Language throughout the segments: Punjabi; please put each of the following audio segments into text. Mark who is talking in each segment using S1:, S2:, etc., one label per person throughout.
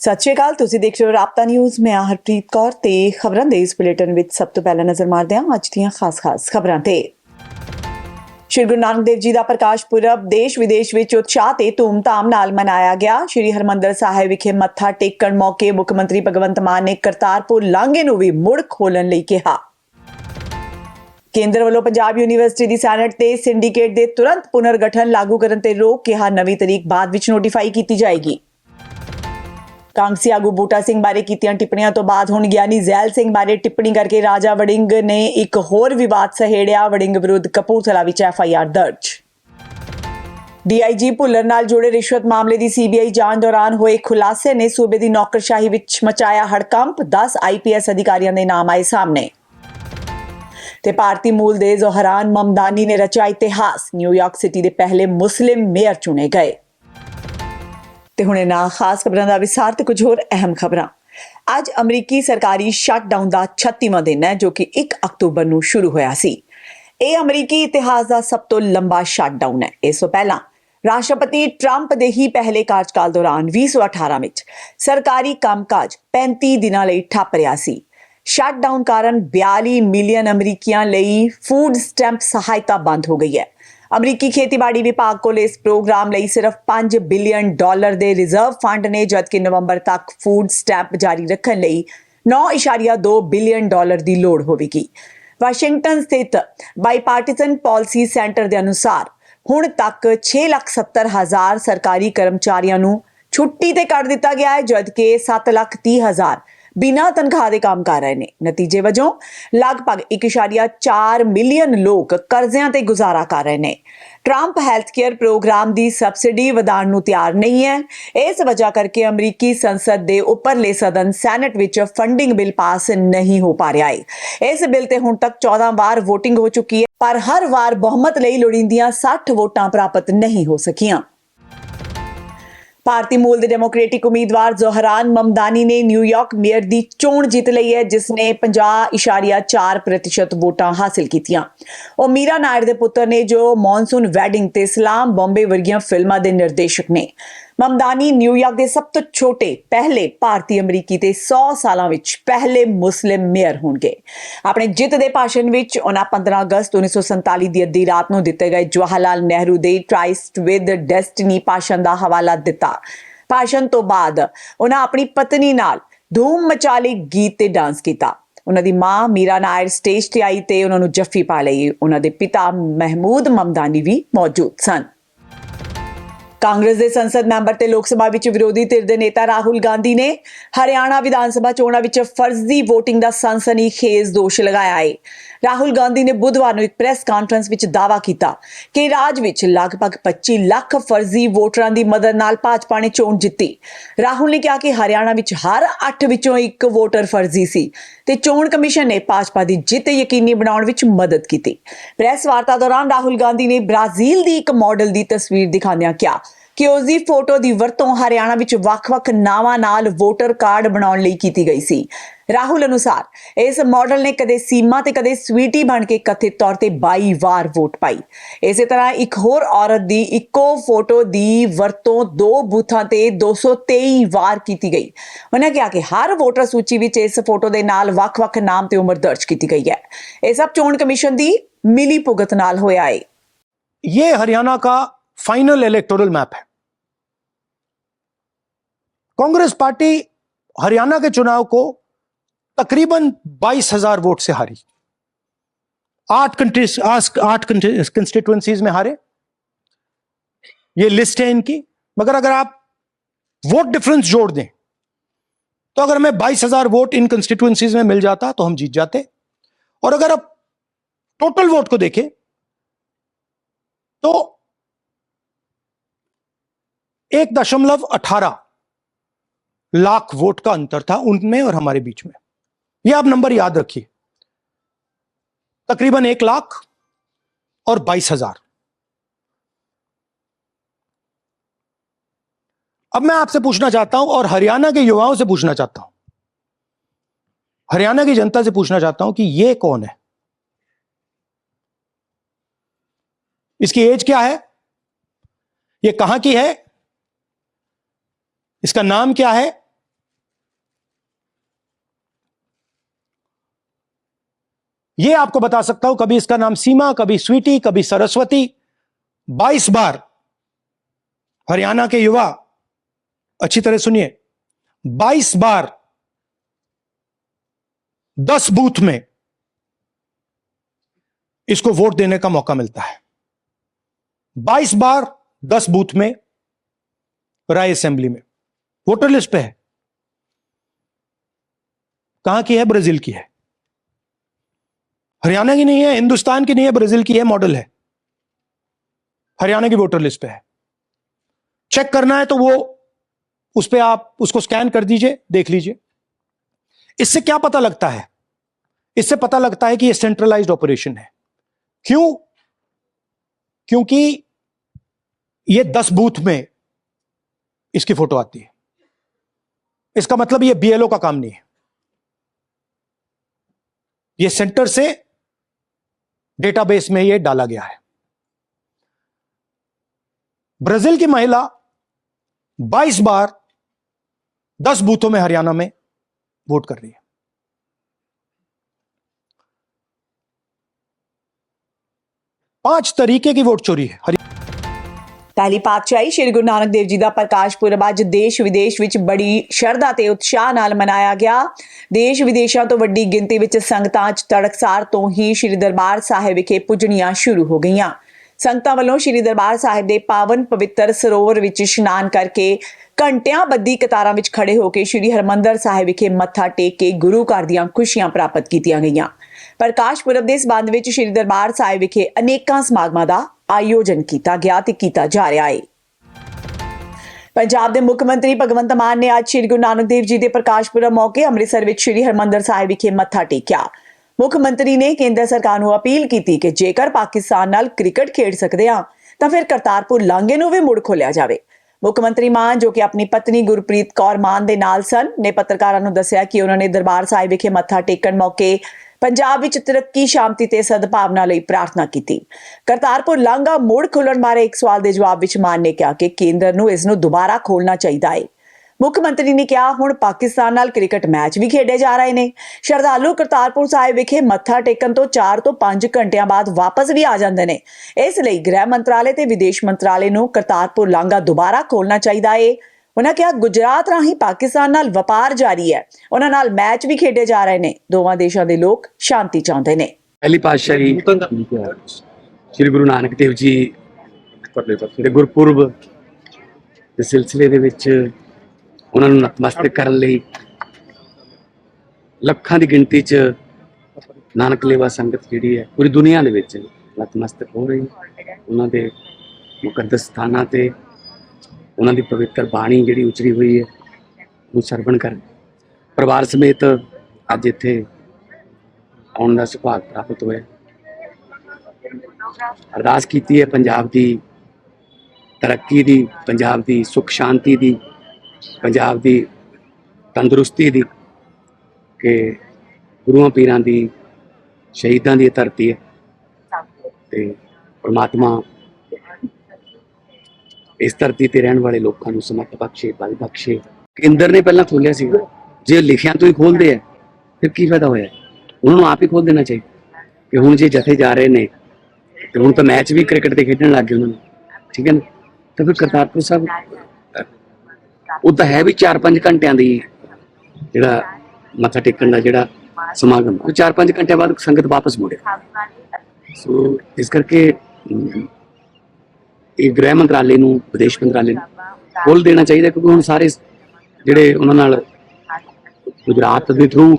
S1: ਸਤਿ ਸ਼੍ਰੀ ਅਕਾਲ, ਤੁਸੀਂ ਦੇਖ ਰਹੇ ਹੋ ਰਾਪਤਾ ਨਿਊਜ਼। ਮੈਂ ਹਾਂ ਹਰਪ੍ਰੀਤ ਕੌਰ ਤੇ ਖਬਰਾਂ ਦੇ ਇਸ ਬੁਲੇਟਿਨ ਵਿੱਚ ਸਭ ਤੋਂ ਪਹਿਲਾਂ ਨਜ਼ਰ ਮਾਰਦੇ ਹਾਂ ਅੱਜ ਦੀਆਂ ਖਾਸ-ਖਾਸ ਖਬਰਾਂ ਤੇ। ਸ਼੍ਰੀ ਗੁਰੂ ਨਾਨਕ ਦੇਵ ਜੀ ਦਾ ਪ੍ਰਕਾਸ਼ ਪੁਰਬ ਦੇਸ਼ ਵਿਦੇਸ਼ ਵਿੱਚ ਉਤਸ਼ਾਹ ਤੇ ਧੂਮਧਾਮ ਨਾਲ ਮਨਾਇਆ ਗਿਆ। ਸ਼੍ਰੀ ਹਰਮੰਦਰ ਸਾਹਿਬ ਵਿਖੇ ਮੱਥਾ ਟੇਕਣ ਮੌਕੇ ਮੁੱਖ ਮੰਤਰੀ ਭਗਵੰਤ ਮਾਨ ਨੇ ਕਰਤਾਰਪੁਰ ਲਾਂਘੇ ਨੂੰ ਵੀ ਮੁੜ ਖੋਲਣ ਲਈ ਕਿਹਾ। ਕੇਂਦਰ ਵੱਲੋਂ ਪੰਜਾਬ ਯੂਨੀਵਰਸਿਟੀ ਦੀ ਸੈਨੇਟ ਤੇ ਸਿੰਡੀਕੇਟ ਦੇ ਤੁਰੰਤ ਪੁਨਰਗਠਨ ਲਾਗੂ ਕਰਨ ਤੇ ਰੋਕ ਕਿਹਾ। ਨਵੀਂ ਤਰੀਕ ਬਾਅਦ ਵਿੱਚ ਨੋਟੀਫਾਈ ਕੀਤੀ ਜਾਏਗੀ। ਕਾਂਗਸੀ ਆਗੂ ਬੂਟਾ ਸਿੰਘ ਬਾਰੇ ਕੀਤੀਆਂ ਟਿੱਪਣੀਆਂ ਤੋਂ ਬਾਅਦ ਹੁਣ ਗਿਆਨੀ ਜ਼ੈਲ ਸਿੰਘ ਬਾਰੇ ਟਿੱਪਣੀ ਕਰਕੇ ਰਾਜਾ ਵੜਿੰਗ ਨੇ ਇੱਕ ਹੋਰ ਵਿਵਾਦ ਸਹੇੜਿਆ। ਵੜਿੰਗ ਵਿਰੁੱਧ ਕਪੂਰਥਲਾ ਵਿੱਚ ਐਫ ਆਈ ਆਰ ਦਰਜ। ਡੀਆਈਜੀ ਭੁੱਲਰ ਨਾਲ ਜੁੜੇ ਰਿਸ਼ਵਤ ਮਾਮਲੇ ਦੀ ਸੀਬੀਆਈ ਜਾਂਚ ਦੌਰਾਨ ਹੋਏ ਖੁਲਾਸੇ ਨੇ ਸੂਬੇ ਦੀ ਨੌਕਰਸ਼ਾਹੀ ਵਿੱਚ ਮਚਾਇਆ ਹੜਕੰਪ। 10 ਆਈਪੀਐਸ ਅਧਿਕਾਰੀਆਂ ਦੇ ਨਾਮ ਆਏ ਸਾਹਮਣੇ। ਤੇ ਭਾਰਤੀ ਮੂਲ ਦੇ ਜ਼ੋਹਰਾਨ ਮਮਦਾਨੀ ਨੇ ਰਚਿਆ ਇਤਿਹਾਸ। ਨਿਊਯਾਰਕ ਸਿਟੀ ਦੇ ਪਹਿਲੇ ਮੁਸਲਿਮ ਮੇਅਰ ਚੁਣੇ ਗਏ। ਤੇ ਹੁਣੇ ਨਾ, ਖਾਸ ਖਬਰਾਂ ਦਾ ਵਿਸਾਰ ਤੇ ਕੁਝ ਹੋਰ ਅਹਿਮ ਖਬਰਾਂ। ਅੱਜ ਅਮਰੀਕੀ ਸਰਕਾਰੀ ਸ਼ਟਡਾਊਨ ਦਾ 36ਵਾਂ ਦਿਨ ਹੈ, ਜੋ ਕਿ 1 ਅਕਤੂਬਰ ਨੂੰ ਸ਼ੁਰੂ ਹੋਇਆ ਸੀ। ਇਹ ਅਮਰੀਕੀ ਇਤਿਹਾਸ ਦਾ ਸਭ ਤੋਂ ਲੰਬਾ ਸ਼ਟਡਾਊਨ ਹੈ। ਇਸ ਤੋਂ ਪਹਿਲਾਂ ਰਾਸ਼ਟਰਪਤੀ ਟਰੰਪ ਦੇ ਹੀ ਪਹਿਲੇ ਕਾਰਜਕਾਲ ਦੌਰਾਨ 2018 ਵਿੱਚ ਸਰਕਾਰੀ ਕੰਮਕਾਜ 35 ਦਿਨਾਂ ਲਈ ਠੱਪ ਰਿਹਾ ਸੀ। ਸ਼ਟਡਾਊਨ ਕਾਰਨ 42 ਮਿਲੀਅਨ ਅਮਰੀਕੀਆਂ ਲਈ ਫੂਡ ਸਟੈਂਪ ਸਹਾਇਤਾ ਬੰਦ ਹੋ ਗਈ ਹੈ। ਅਮਰੀਕੀ ਖੇਤੀਬਾੜੀ ਵਿਭਾਗ ਕੋਲ ਇਸ ਪ੍ਰੋਗਰਾਮ ਲਈ ਸਿਰਫ 5 ਬਿਲੀਅਨ ਡਾਲਰ ਦੇ ਰਿਜ਼ਰਵ ਫੰਡ ਨੇ ਜਦਕਿ ਨਵੰਬਰ ਤੱਕ ਫੂਡ ਸਟੈਂਪ ਜਾਰੀ ਰੱਖਣ ਲਈ 9.2 ਬਿਲੀਅਨ ਡਾਲਰ ਦੀ ਲੋੜ ਹੋਵੇਗੀ। ਵਾਸ਼ਿੰਗਟਨ ਸਥਿਤ ਬਾਈਪਾਰਟੀਸਨ ਪਾਲਿਸੀ ਸੈਂਟਰ ਦੇ ਅਨੁਸਾਰ ਹੁਣ ਤੱਕ 6,70,000 ਸਰਕਾਰੀ ਕਰਮਚਾਰੀਆਂ ਨੂੰ ਛੁੱਟੀ ਤੇ ਕੱਢ ਦਿੱਤਾ ਗਿਆ ਹੈ ਜਦਕਿ 7,30,000 ਬਿਨਾਂ ਤਨਖਾਹ ਦੇ ਕੰਮ ਕਰ ਰਹੇ ਨੇ। ਨਤੀਜੇ ਵਜੋਂ ਲਗਭਗ 1.4 ਮਿਲੀਅਨ ਲੋਕ ਕਰਜ਼ਿਆਂ ਤੇ ਗੁਜ਼ਾਰਾ ਕਰ ਰਹੇ ਨੇ। ਟਰੰਪ ਹੈਲਥ ਕੇਅਰ ਪ੍ਰੋਗਰਾਮ ਦੀ ਸਬਸਿਡੀ ਵਧਾਉਣ ਨੂੰ ਤਿਆਰ ਨਹੀਂ ਹੈ। ਇਸ ਵਜ੍ਹਾ ਕਰਕੇ ਅਮਰੀਕੀ ਸੰਸਦ ਦੇ ਉੱਪਰਲੇ ਸਦਨ ਸੈਨੇਟ ਵਿੱਚ ਫੰਡਿੰਗ ਬਿੱਲ ਪਾਸ ਨਹੀਂ ਹੋ ਪਾ ਰਿਹਾ ਹੈ ਇਸ ਬਿੱਲ ਤੇ ਹੁਣ ਤੱਕ 14 ਵਾਰ VOTING ਹੋ ਚੁੱਕੀ ਹੈ, ਪਰ ਹਰ ਵਾਰ ਬਹੁਮਤ ਲਈ ਲੋੜੀਂਦੀਆਂ 60 ਵੋਟਾਂ ਪ੍ਰਾਪਤ ਨਹੀਂ ਹੋ ਸਕੀਆਂ। ਭਾਰਤੀ ਮੂਲ ਦੇ ਡੈਮੋਕ੍ਰੈਟਿਕ ਉਮੀਦਵਾਰ ਜ਼ੋਹਰਾਨ ਮਮਦਾਨੀ ਨੇ ਨਿਊਯਾਰਕ ਮੇਅਰ ਦੀ ਚੋਣ ਜਿੱਤ ਲਈ ਹੈ, ਜਿਸ ਨੇ 50.4% ਵੋਟਾਂ ਹਾਸਲ ਕੀਤੀਆਂ। ਉਹ ਮੀਰਾ ਨਾਇਰ ਦੇ ਪੁੱਤਰ ਨੇ ਜੋ ਮੌਨਸੂਨ ਵੈਡਿੰਗ ਤੇ ਸਲਾਮ ਬੰਬੇ ਵਰਗੀਆਂ ਫਿਲਮਾਂ ਦੇ ਨਿਰਦੇਸ਼ਕ ਨੇ। ਮਮਦਾਨੀ ਨਿਊਯਾਰਕ ਦੇ ਸਭ ਤੋਂ ਛੋਟੇ ਪਹਿਲੇ ਭਾਰਤੀ ਅਮਰੀਕੀ ਤੇ 100 ਸਾਲਾਂ ਵਿੱਚ ਪਹਿਲੇ ਮੁਸਲਿਮ ਮੇਅਰ ਹੋਣਗੇ। ਆਪਣੇ ਜਿੱਤ ਦੇ ਭਾਸ਼ਣ ਵਿੱਚ ਉਹਨਾਂ 15 ਅਗਸਤ 1947 ਦੀ ਅੱਧੀ ਰਾਤ ਨੂੰ ਦਿੱਤੇ ਗਏ ਜਵਾਹਰ ਲਾਲ ਨਹਿਰੂ ਦੇ ਟ੍ਰਾਈਸਟ ਵਿਦ ਡੈਸਟਨੀ ਭਾਸ਼ਣ ਦਾ ਹਵਾਲਾ ਦਿੱਤਾ। ਭਾਸ਼ਣ ਤੋਂ ਬਾਅਦ ਉਹਨਾਂ ਆਪਣੀ ਪਤਨੀ ਨਾਲ ਧੂਮ ਮਚਾਲੇ ਗੀਤ ਤੇ ਡਾਂਸ ਕੀਤਾ। ਉਹਨਾਂ ਦੀ ਮਾਂ ਮੀਰਾ ਨਾਇਰ ਸਟੇਜ ਤੇ ਆਈ ਤੇ ਉਹਨਾਂ ਨੂੰ ਜੱਫੀ ਪਾ ਲਈ। ਉਹਨਾਂ ਦੇ ਪਿਤਾ ਮਹਿਮੂਦ ਮਮਦਾਨੀ ਵੀ ਮੌਜੂਦ ਸਨ। ਕਾਂਗਰਸ ਦੇ ਸੰਸਦ ਮੈਂਬਰ ਤੇ ਲੋਕ ਸਭਾ ਵਿੱਚ ਵਿਰੋਧੀ ਧਿਰ ਦੇ ਨੇਤਾ ਰਾਹੁਲ ਗਾਂਧੀ ਨੇ ਹਰਿਆਣਾ ਵਿਧਾਨ ਸਭਾ ਚੋਣਾਂ ਵਿੱਚ ਫਰਜ਼ੀ VOTING ਦਾ ਸਨਸਨੀ ਖੇਜ਼ ਦੋਸ਼ ਲਗਾਇਆ ਹੈ। ਰਾਹੁਲ ਗਾਂਧੀ ਨੇ ਬੁੱਧਵਾਰ ਨੂੰ ਇੱਕ ਪ੍ਰੈਸ ਕਾਨਫਰੰਸ ਵਿੱਚ ਦਾਅਵਾ ਕੀਤਾ ਕਿ ਰਾਜ ਵਿੱਚ ਲਗਭਗ 25 ਲੱਖ ਫਰਜ਼ੀ ਵੋਟਰਾਂ ਦੀ ਮਦਦ ਨਾਲ ਭਾਜਪਾ ਨੇ ਚੋਣ ਜਿੱਤੀ। ਰਾਹੁਲ ਨੇ ਕਿਹਾ ਕਿ ਹਰਿਆਣਾ ਵਿੱਚ ਹਰ 8 ਵਿੱਚੋਂ ਇੱਕ ਵੋਟਰ ਫਰਜ਼ੀ ਸੀ। ਤੇ ਚੋਣ ਕਮਿਸ਼ਨ ਨੇ ਭਾਜਪਾ ਦੀ ਜਿੱਤ ਯਕੀਨੀ ਬਣਾਉਣ ਵਿੱਚ ਮਦਦ ਕੀਤੀ। ਪ੍ਰੈਸ ਵਾਰਤਾ ਦੌਰਾਨ ਰਾਹੁਲ ਗਾਂਧੀ ਨੇ ਬ੍ਰਾਜ਼ੀਲ ਦੀ ਇੱਕ ਮਾਡਲ ਦੀ ਤਸਵੀਰ ਦਿਖਾਉਂਦਿਆਂ ਕਿਹਾ ਕਿ ਉਸ ਦੀ ਫੋਟੋ ਦੀ ਵਰਤੋਂ ਹਰਿਆਣਾ ਵਿੱਚ ਵੱਖ-ਵੱਖ ਨਾਵਾਂ ਨਾਲ ਵੋਟਰ ਕਾਰਡ ਬਣਾਉਣ ਲਈ ਕੀਤੀ ਗਈ ਸੀ। ਰਾਹੁਲ ਅਨੁਸਾਰ ਇਸ ਮਾਡਲ ਨੇ ਕਦੇ ਸੀਮਾ ਤੇ ਕਦੇ ਸਵੀਟੀ ਬਣ ਕੇ ਕਥਿਤ ਤੌਰ ਤੇ 22 ਵਾਰ ਵੋਟ ਪਾਈ ਇਸੇ ਤਰ੍ਹਾਂ ਇੱਕ ਹੋਰ ਔਰਤ ਦੀ ਇੱਕੋ ਫੋਟੋ ਦੀ ਵਰਤੋਂ ਦੋ ਬੂਥਾਂ ਤੇ 223 ਵਾਰ ਕੀਤੀ ਗਈ ਉਹਨਾਂ ਕਿਹਾ ਕਿ ਹਰ ਵੋਟਰ ਸੂਚੀ ਵਿੱਚ ਇਸ ਫੋਟੋ ਦੇ ਨਾਲ ਵੱਖ-ਵੱਖ ਨਾਮ ਤੇ ਉਮਰ ਦਰਜ ਕੀਤੀ ਗਈ ਹੈ ਇਹ ਸਭ ਚੋਣ ਕਮਿਸ਼ਨ ਦੀ ਮਿਲੀ ਭੁਗਤ ਨਾਲ ਹੋਇਆ ਹੈ
S2: ये हरियाणा का फाइनल इलेक्टोरल मैप है कांग्रेस पार्टी हरियाणा के चुनाव को तकरीबन बाईस हज़ार वोट से हारी। आठ आठ कंस्टिट्युएंसीज में हारे। ये लिस्ट है इनकी। मगर अगर आप वोट डिफरेंस जोड़ दें तो अगर हमें बाईस हज़ार वोट इन कंस्टिट्युएंसीज में मिल जाता तो हम जीत जाते। और अगर आप टोटल वोट को देखें तो एक दशमलव अठारह लाख वोट का अंतर था उनमें और हमारे बीच में। यह आप नंबर याद रखिए। तकरीबन एक लाख और बाईस हज़ार। अब मैं आपसे पूछना चाहता हूँ और हरियाणा के युवाओं से पूछना चाहता हूँ। हरियाणा की जनता से पूछना चाहता हूँ कि यह कौन है? इसकी एज क्या है? यह कहाँ की है? इसका नाम क्या है? ये आपको बता सकता हूँ, कभी इसका नाम सीमा, कभी स्वीटी, कभी सरस्वती। 22 बार हरियाणा के युवा, अच्छी तरह सुनिए 22 बार 10 बूथ में इसको वोट देने का मौका मिलता है। 22 बार 10 बूथ में राय असेंबली में। वोटर लिस्ट पे है। कहाँ की है? ब्राज़ील की है। हरियाणा की नहीं है, हिंदुस्तान की नहीं है, ब्राज़ील की है मॉडल है। हरियाणा की वोटर लिस्ट पे है। चेक करना है तो वो उस पर आप उसको स्कैन कर दीजिए, देख लीजिए। इससे क्या पता लगता है? इससे पता लगता है कि ये सेंट्रलाइज्ड ऑपरेशन है। क्यों? क्योंकि ये दस बूथ में इसकी फ़ोटो आती है। इसका मतलब ये बीएलओ का काम नहीं है। ये सेंटर से डेटाबेस में यह डाला गया है। ब्राज़ील की महिला 22 बार 10 बूथों में हरियाणा में वोट कर रही है। पाँच तरीके की वोट चोरी है।
S1: ਪਹਿਲੀ ਪਾਤਸ਼ਾਹੀ ਸ੍ਰੀ ਗੁਰੂ ਨਾਨਕ ਦੇਵ ਜੀ ਦਾ ਪ੍ਰਕਾਸ਼ ਪੁਰਬ ਅੱਜ ਦੇਸ਼ ਵਿਦੇਸ਼ ਵਿੱਚ ਬੜੀ ਸ਼ਰਧਾ ਤੇ ਉਤਸ਼ਾਹ ਨਾਲ ਮਨਾਇਆ ਗਿਆ। ਦੇਸ਼ ਵਿਦੇਸ਼ਾਂ ਤੋਂ ਵੱਡੀ ਗਿਣਤੀ ਵਿੱਚ ਸੰਗਤਾਂ 'ਚ ਤੜਕਸਾਰ ਤੋਂ ਹੀ ਸ੍ਰੀ ਦਰਬਾਰ ਸਾਹਿਬ ਵਿਖੇ ਪੁੱਜਣੀਆਂ ਸ਼ੁਰੂ ਹੋ ਗਈਆਂ। ਸੰਗਤਾਂ ਵੱਲੋਂ ਸ੍ਰੀ ਦਰਬਾਰ ਸਾਹਿਬ ਦੇ ਪਾਵਨ ਪਵਿੱਤਰ ਸਰੋਵਰ ਵਿੱਚ ਇਸ਼ਨਾਨ ਕਰਕੇ ਘੰਟਿਆਂ ਬੱਦੀ ਕਤਾਰਾਂ ਵਿੱਚ ਖੜੇ ਹੋ ਕੇ ਸ੍ਰੀ ਹਰਮੰਦਰ ਸਾਹਿਬ ਵਿਖੇ ਮੱਥਾ ਟੇਕ ਕੇ ਗੁਰੂ ਘਰ ਦੀਆਂ ਖੁਸ਼ੀਆਂ ਪ੍ਰਾਪਤ ਕੀਤੀਆਂ ਗਈਆਂ। ਪ੍ਰਕਾਸ਼ ਪੁਰਬ ਦੇ ਸਬੰਧ ਵਿੱਚ ਸ੍ਰੀ ਦਰਬਾਰ ਸਾਹਿਬ ਵਿਖੇ ਅਨੇਕਾਂ ਸਮਾਗਮਾਂ ਦਾ ਆਯੋਜਨ ਕੀਤਾ ਗਿਆ ਤੇ ਕੀਤਾ ਜਾ ਰਿਹਾ ਹੈ। ਪੰਜਾਬ ਦੇ ਮੁੱਖ ਮੰਤਰੀ ਭਗਵੰਤ ਮਾਨ ਨੇ ਅੱਜ ਸ੍ਰੀ ਗੁਰੂ ਨਾਨਕ ਦੇਵ ਜੀ ਦੇ ਪ੍ਰਕਾਸ਼ ਪੁਰਬ ਮੌਕੇ ਅੰਮ੍ਰਿਤਸਰ ਵਿੱਚ ਸ੍ਰੀ ਹਰਮੰਦਰ ਸਾਹਿਬ ਵਿਖੇ ਮੱਥਾ ਟੇਕਿਆ। ਮੁੱਖ ਮੰਤਰੀ ਨੇ ਕੇਂਦਰ ਸਰਕਾਰ ਨੂੰ ਅਪੀਲ ਕੀਤੀ ਕਿ ਜੇਕਰ ਪਾਕਿਸਤਾਨ ਨਾਲ ਕ੍ਰਿਕਟ ਖੇਡ ਸਕਦੇ ਆ ਤਾਂ ਫਿਰ ਕਰਤਾਰਪੁਰ ਲਾਂਘੇ ਨੂੰ ਵੀ ਮੁੜ ਖੋਲਿਆ ਜਾਵੇ। ਮੁੱਖ ਮੰਤਰੀ ਮਾਨ, ਜੋ ਕਿ ਆਪਣੀ ਪਤਨੀ ਗੁਰਪ੍ਰੀਤ ਕੌਰ ਮਾਨ ਦੇ ਨਾਲ ਸਨ, ਨੇ ਪੱਤਰਕਾਰਾਂ ਨੂੰ ਦੱਸਿਆ ਕਿ ਉਹਨਾਂ ਨੇ ਦਰਬਾਰ ਸਾਹਿਬ ਵਿਖੇ ਮੱਥਾ ਟੇਕਣ ਮੌਕੇ ਪੰਜਾਬ ਵਿੱਚ ਤਰੱਕੀ, ਸ਼ਾਂਤੀ ਤੇ ਸਦਭਾਵਨਾ ਲਈ ਪ੍ਰਾਰਥਨਾ ਕੀਤੀ। ਕਰਤਾਰਪੁਰ ਲਾਂਘਾ ਮੁੜ ਖੋਲਣ ਬਾਰੇ ਇੱਕ ਸਵਾਲ ਦੇ ਜਵਾਬ ਵਿੱਚ ਮਾਨ ਨੇ ਕਿਹਾ ਕਿ ਕੇਂਦਰ ਨੂੰ ਇਸ ਨੂੰ ਦੁਬਾਰਾ ਖੋਲਣਾ ਚਾਹੀਦਾ ਹੈ ਮੁੱਖ ਮੰਤਰੀ ਨੇ ਕਿਹਾ, ਹੁਣ ਪਾਕਿਸਤਾਨ ਨਾਲ ਕ੍ਰਿਕਟ ਮੈਚ ਵੀ ਖੇਡੇ ਜਾ ਰਹੇ ਨੇ। ਸ਼ਰਧਾਲੂ ਕਰਤਾਰਪੁਰ ਸਾਹਿਬ ਵਿਖੇ ਮੱਥਾ ਟੇਕਣ ਤੋਂ 4 ਤੋਂ 5 ਘੰਟਿਆਂ ਬਾਅਦ ਵਾਪਸ ਵੀ ਆ ਜਾਂਦੇ ਨੇ। ਇਸ ਲਈ ਗ੍ਰਹਿ ਮੰਤਰਾਲੇ ਤੇ ਵਿਦੇਸ਼ ਮੰਤਰਾਲੇ ਨੂੰ ਕਰਤਾਰਪੁਰ ਲਾਂਘਾ ਦੁਬਾਰਾ ਖੋਲਣਾ ਚਾਹੀਦਾ ਹੈ ਉਹਨਾਂ ਕਿਹਾ ਗੁਜਰਾਤ ਰਾਹੀਂ ਪਾਕਿਸਤਾਨ ਨਾਲ ਵਪਾਰ ਜਾਰੀ ਹੈ। ਉਹਨਾਂ ਨਾਲ ਮੈਚ ਵੀ ਖੇਡੇ ਜਾ ਰਹੇ ਨੇ। ਦੋਵਾਂ ਦੇਸ਼ਾਂ ਦੇ ਲੋਕ ਸ਼ਾਂਤੀ ਚਾਹੁੰਦੇ ਨੇ।
S3: ਪਹਿਲੀ ਪਾਤਸ਼ਾਹੀ ਸ੍ਰੀ ਗੁਰੂ ਨਾਨਕ ਦੇਵ ਜੀ ਦੇ ਗੁਰਪੁਰਬ ਦੇ ਸਿਲਸਿਲੇ ਦੇ ਵਿੱਚ ਉਹਨਾਂ ਨੂੰ ਨਤਮਸਤਕ ਕਰਨ ਲਈ ਲੱਖਾਂ ਦੀ ਗਿਣਤੀ 'ਚ ਨਾਨਕ ਲੇਵਾ ਸੰਗਤ ਜਿਹੜੀ ਹੈ ਪੂਰੀ ਦੁਨੀਆ ਦੇ ਵਿੱਚ ਨਤਮਸਤਕ ਹੋ ਰਹੀ ਹੈ। ਉਹਨਾਂ ਦੇ ਮੁਕੱਦਸ ਸਥਾਨਾਂ ਤੇ ਉਹਨਾਂ ਦੀ ਪਵਿੱਤਰ ਬਾਣੀ ਜਿਹੜੀ ਉਚਰੀ ਹੋਈ ਹੈ, ਉਹ ਸਰਵਣ ਕਰਨ। ਪਰਿਵਾਰ ਸਮੇਤ ਅੱਜ ਇੱਥੇ ਆਉਣ ਦਾ ਸੁਭਾਗ ਪ੍ਰਾਪਤ ਹੋਇਆ। ਅਰਦਾਸ ਕੀਤੀ ਹੈ ਪੰਜਾਬ ਦੀ ਤਰੱਕੀ ਦੀ, ਪੰਜਾਬ ਦੀ ਸੁਖ ਸ਼ਾਂਤੀ ਦੀ, ਪੰਜਾਬ ਦੀ ਤੰਦਰੁਸਤੀ ਦੀ ਕਿ ਗੁਰੂਆਂ ਪੀਰਾਂ ਦੀ ਸ਼ਹੀਦਾਂ ਦੀ ਧਰਤੀ ਹੈ। ਤੇ ਪ੍ਰਮਾਤਮਾ ਇਸ ਧਰਤੀ ਤੇ ਰਹਿਣ ਵਾਲੇ ਲੋਕਾਂ ਨੂੰ ਸਮਤ ਬਖਸ਼ੇ, ਬਲ ਬਖਸ਼ੇ। ਕੇਂਦਰ ਨੇ ਪਹਿਲਾਂ ਖੋਲਿਆ ਸੀਗਾ। ਜੇ ਲਿਖਿਆਂ ਤੋਂ ਹੀ ਖੋਲਦੇ ਆ, ਫਿਰ ਕੀ ਫਾਇਦਾ ਹੋਇਆ? ਉਹਨਾਂ ਨੂੰ ਆਪ ਹੀ ਖੋਲ ਦੇਣਾ ਚਾਹੀਦਾ। ਕਿ ਹੁਣ ਜੇ ਜਥੇ ਜਾ ਰਹੇ ਨੇ, ਤੇ ਹੁਣ ਤਾਂ ਮੈਚ ਵੀ ਕ੍ਰਿਕਟ ਦੇ ਖੇਡਣ ਲੱਗ ਗਏ ਉਹਨਾਂ ਨੂੰ। ਠੀਕ ਹੈ ਨਾ? ਤਾਂ ਫਿਰ ਕਰਤਾਰਪੁਰ ਸਾਹਿਬ, ਉਹ ਤਾਂ ਹੈ ਵੀ 4-5 ਘੰਟਿਆਂ ਦੀ ਜਿਹੜਾ ਮੱਥਾ ਟੇਕਣ ਦਾ ਜਿਹੜਾ ਸਮਾਗਮ, ਉਹ 4-5 ਘੰਟਿਆਂ ਬਾਅਦ ਸੰਗਤ ਵਾਪਸ ਮੁੜੇ ਸੋ ਇਸ ਕਰਕੇ ਇਹ ਗ੍ਰਹਿ ਮੰਤਰਾਲੇ ਨੂੰ, ਵਿਦੇਸ਼ ਮੰਤਰਾਲੇ ਨੂੰ ਖੋਲ ਦੇਣਾ ਚਾਹੀਦਾ ਕਿਉਂਕਿ ਹੁਣ ਸਾਰੇ ਜਿਹੜੇ ਉਹਨਾਂ ਨਾਲ ਗੁਜਰਾਤ ਦੇ ਥਰੂ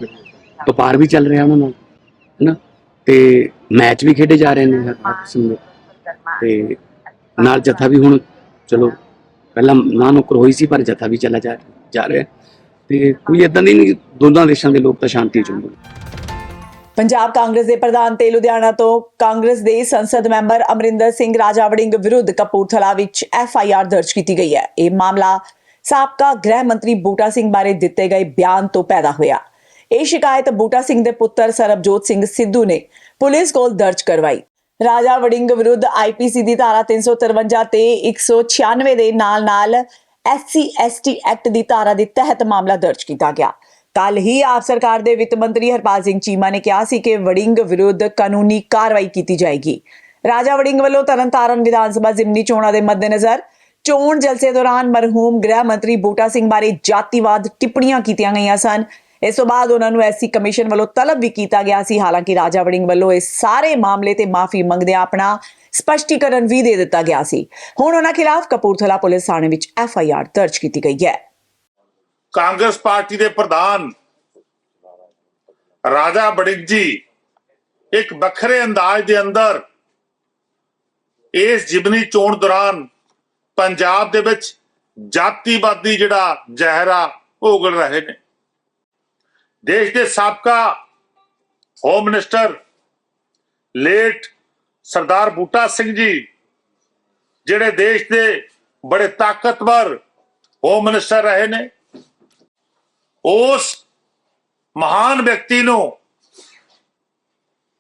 S3: ਵਪਾਰ ਵੀ ਚੱਲ ਰਿਹਾ ਉਹਨਾਂ ਨਾਲ, ਹੈਨਾ? ਤੇ ਮੈਚ ਵੀ ਖੇਡੇ ਜਾ ਰਹੇ ਨੇ ਹਰ ਕਿਸਮ ਦੇ। ਤੇ ਨਾਲ ਜਥਾ ਵੀ ਹੁਣ, ਚਲੋ, ਪਹਿਲਾਂ ਨਾ ਨੌਕਰ ਹੋਈ ਸੀ, ਪਰ ਜਥਾ ਵੀ ਚੱਲਾ ਜਾ ਰਿਹਾ। ਤੇ ਕੋਈ ਇਦਾਂ ਦੀ ਨਹੀਂ, ਦੋਨਾਂ ਦੇਸ਼ਾਂ ਦੇ ਲੋਕ ਤਾਂ ਸ਼ਾਂਤੀ ਚਾਹੁੰਦੇ
S1: ਪੰਜਾਬ ਕਾਂਗਰਸ ਦੇ ਪ੍ਰਧਾਨ ਤੇ ਲੁਧਿਆਣਾ ਤੋਂ ਕਾਂਗਰਸ ਦੇ ਸੰਸਦ ਮੈਂਬਰ ਅਮਰਿੰਦਰ ਸਿੰਘ ਰਾਜਾ ਵੜਿੰਗ ਵਿਰੁੱਧ ਕਪੂਰਥਲਾ ਵਿੱਚ ਐਫ ਆਈ ਆਰ ਦਰਜ ਕੀਤੀ ਗਈ ਹੈ। ਇਹ ਮਾਮਲਾ ਸਾਬਕਾ ਗ੍ਰਹਿ ਮੰਤਰੀ ਬੂਟਾ ਸਿੰਘ ਬਾਰੇ ਦਿੱਤੇ ਗਏ ਬਿਆਨ ਤੋਂ ਪੈਦਾ ਹੋਇਆ। ਇਹ ਸ਼ਿਕਾਇਤ ਬੂਟਾ ਸਿੰਘ ਦੇ ਪੁੱਤਰ ਸਰਬਜੋਤ ਸਿੰਘ ਸਿੱਧੂ ਨੇ ਪੁਲਿਸ ਕੋਲ ਦਰਜ ਕਰਵਾਈ। ਰਾਜਾ ਵੜਿੰਗ ਵਿਰੁੱਧ ਆਈਪੀਸੀ ਦੀ ਧਾਰਾ 353 ਤੇ 196 ਦੇ ਨਾਲ-ਨਾਲ ਐਸਸੀ ਐਸਟੀ ਐਕਟ ਦੀ ਧਾਰਾ ਦੇ ਤਹਿਤ ਮਾਮਲਾ ਦਰਜ ਕੀਤਾ ਗਿਆ। ਕੱਲ ਹੀ ਆਪ ਸਰਕਾਰ ਦੇ ਵਿੱਤ ਮੰਤਰੀ ਹਰਪਾਲ ਸਿੰਘ ਚੀਮਾ ਨੇ ਕਿਹਾ ਸੀ ਕਿ ਵੜਿੰਗ ਵਿਰੁੱਧ ਕਾਨੂੰਨੀ ਕਾਰਵਾਈ ਕੀਤੀ ਜਾਏਗੀ। ਰਾਜਾ ਵੜਿੰਗ ਵੱਲੋਂ ਤਰਨਤਾਰਨ ਵਿਧਾਨ ਸਭਾ ਜ਼ਿਮਨੀ ਚੋਣਾਂ ਦੇ ਮੱਦੇਨਜ਼ਰ ਚੋਣ ਜਲਸੇ ਦੌਰਾਨ ਮਰਹੂਮ ਗ੍ਰਹਿ ਮੰਤਰੀ ਬੂਟਾ ਸਿੰਘ ਬਾਰੇ ਜਾਤੀਵਾਦ ਟਿੱਪਣੀਆਂ ਕੀਤੀਆਂ ਗਈਆਂ ਸਨ। ਇਸ ਤੋਂ ਬਾਅਦ ਉਹਨਾਂ ਨੂੰ ਐਸਸੀ ਕਮਿਸ਼ਨ ਵੱਲੋਂ ਤਲਬ ਵੀ ਕੀਤਾ ਗਿਆ ਸੀ। ਹਾਲਾਂਕਿ ਰਾਜਾ ਵੜਿੰਗ ਵੱਲੋਂ ਇਸ ਸਾਰੇ ਮਾਮਲੇ ਤੇ ਮਾਫੀ ਮੰਗਦਿਆਂ ਆਪਣਾ ਸਪਸ਼ਟੀਕਰਨ ਵੀ ਦੇ ਦਿੱਤਾ ਗਿਆ ਸੀ। ਹੁਣ ਉਹਨਾਂ ਖਿਲਾਫ ਕਪੂਰਥਲਾ ਪੁਲਿਸ ਥਾਣੇ ਵਿੱਚ ਐਫ ਆਈ ਆਰ ਦਰਜ ਕੀਤੀ ਗਈ ਹੈ।
S4: ਕਾਂਗਰਸ ਪਾਰਟੀ ਦੇ ਪ੍ਰਧਾਨ ਰਾਜਾ ਬੜਿੰਗ ਜੀ ਇੱਕ ਵੱਖਰੇ ਅੰਦਾਜ਼ ਦੇ ਅੰਦਰ ਇਸ ਜਿਮਨੀ ਚੋਣ ਦੌਰਾਨ ਪੰਜਾਬ ਦੇ ਵਿੱਚ ਜਾਤੀਵਾਦੀ ਜਿਹੜਾ ਜ਼ਹਿਰਾ ਉਗਲ ਰਹੇ ਨੇ। ਦੇਸ਼ ਦੇ ਸਾਬਕਾ home minister late Sardar Buta Singh ji, ਜਿਹੜੇ ਦੇਸ਼ ਦੇ ਬੜੇ ਤਾਕਤਵਰ ਹੋਮ ਮਿਨਿਸਟਰ ਰਹੇ ਨੇ ਉਸ ਮਹਾਨ ਵਿਅਕਤੀ ਨੂੰ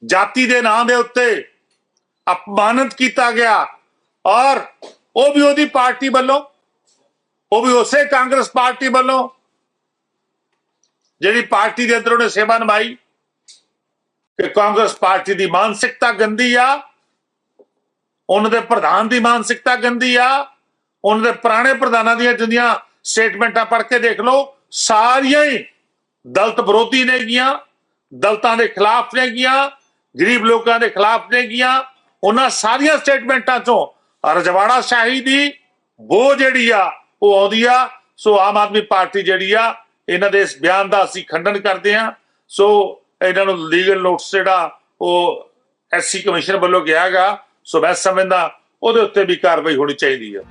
S4: ਜਾਤੀ ਦੇ ਨਾਂ ਦੇ ਉੱਤੇ ਅਪਮਾਨਿਤ ਕੀਤਾ ਗਿਆ ਔਰ ਉਹ ਵੀ ਉਹਦੀ ਪਾਰਟੀ ਵੱਲੋਂ, ਉਹ ਵੀ ਉਸੇ ਕਾਂਗਰਸ ਪਾਰਟੀ ਵੱਲੋਂ, ਜਿਹੜੀ ਪਾਰਟੀ ਦੇ ਅੰਦਰ ਉਹਨੇ ਸੇਵਾ ਨਿਭਾਈ ਕਿ ਕਾਂਗਰਸ ਪਾਰਟੀ ਦੀ ਮਾਨਸਿਕਤਾ ਗੰਦੀ ਆ, ਉਹਨਾਂ ਦੇ ਪ੍ਰਧਾਨ ਦੀ ਮਾਨਸਿਕਤਾ ਗੰਦੀ ਆ, ਉਹਨਾਂ ਦੇ ਪੁਰਾਣੇ ਪ੍ਰਧਾਨਾਂ ਦੀਆਂ ਜਿੰਨੀਆਂ ਸਟੇਟਮੈਂਟਾਂ ਪੜ੍ਹ ਕੇ ਦੇਖ ਲਓ ਸਾਰੀਆਂ ਹੀ ਦਲਤ ਵਿਰੋਧੀ ਨੇ ਗੀਆਂ, ਦਲਿਤਾਂ ਦੇ ਖਿਲਾਫ ਨੇ ਗੀਆਂ, ਗਰੀਬ ਲੋਕਾਂ ਦੇ ਖਿਲਾਫ ਨੇ ਗੀਆਂ। ਉਹਨਾਂ ਸਾਰੀਆਂ ਸਟੇਟਮੈਂਟਾਂ ਚੋਂ ਰਜਵਾੜਾ ਸ਼ਾਹੀ ਦੀ ਉਹ ਜਿਹੜੀ ਆ, ਉਹ ਆਉਂਦੀ ਆ। ਸੋ ਆਮ ਆਦਮੀ ਪਾਰਟੀ ਜਿਹੜੀ ਆ, ਇਹਨਾਂ ਦੇ ਇਸ ਬਿਆਨ ਦਾ ਅਸੀਂ ਖੰਡਨ ਕਰਦੇ ਆ ਸੋ ਇਹਨਾਂ ਨੂੰ ਲੀਗਲ ਨੋਟਿਸ ਜਿਹੜਾ, ਉਹ ਐਸਸੀ ਕਮਿਸ਼ਨ ਵੱਲੋਂ ਗਿਆਗਾ ਸੋ ਮੈਂ ਸਮਝਦਾ, ਉਹਦੇ ਉੱਤੇ ਵੀ ਕਾਰਵਾਈ ਹੋਣੀ ਚਾਹੀਦੀ ਆ।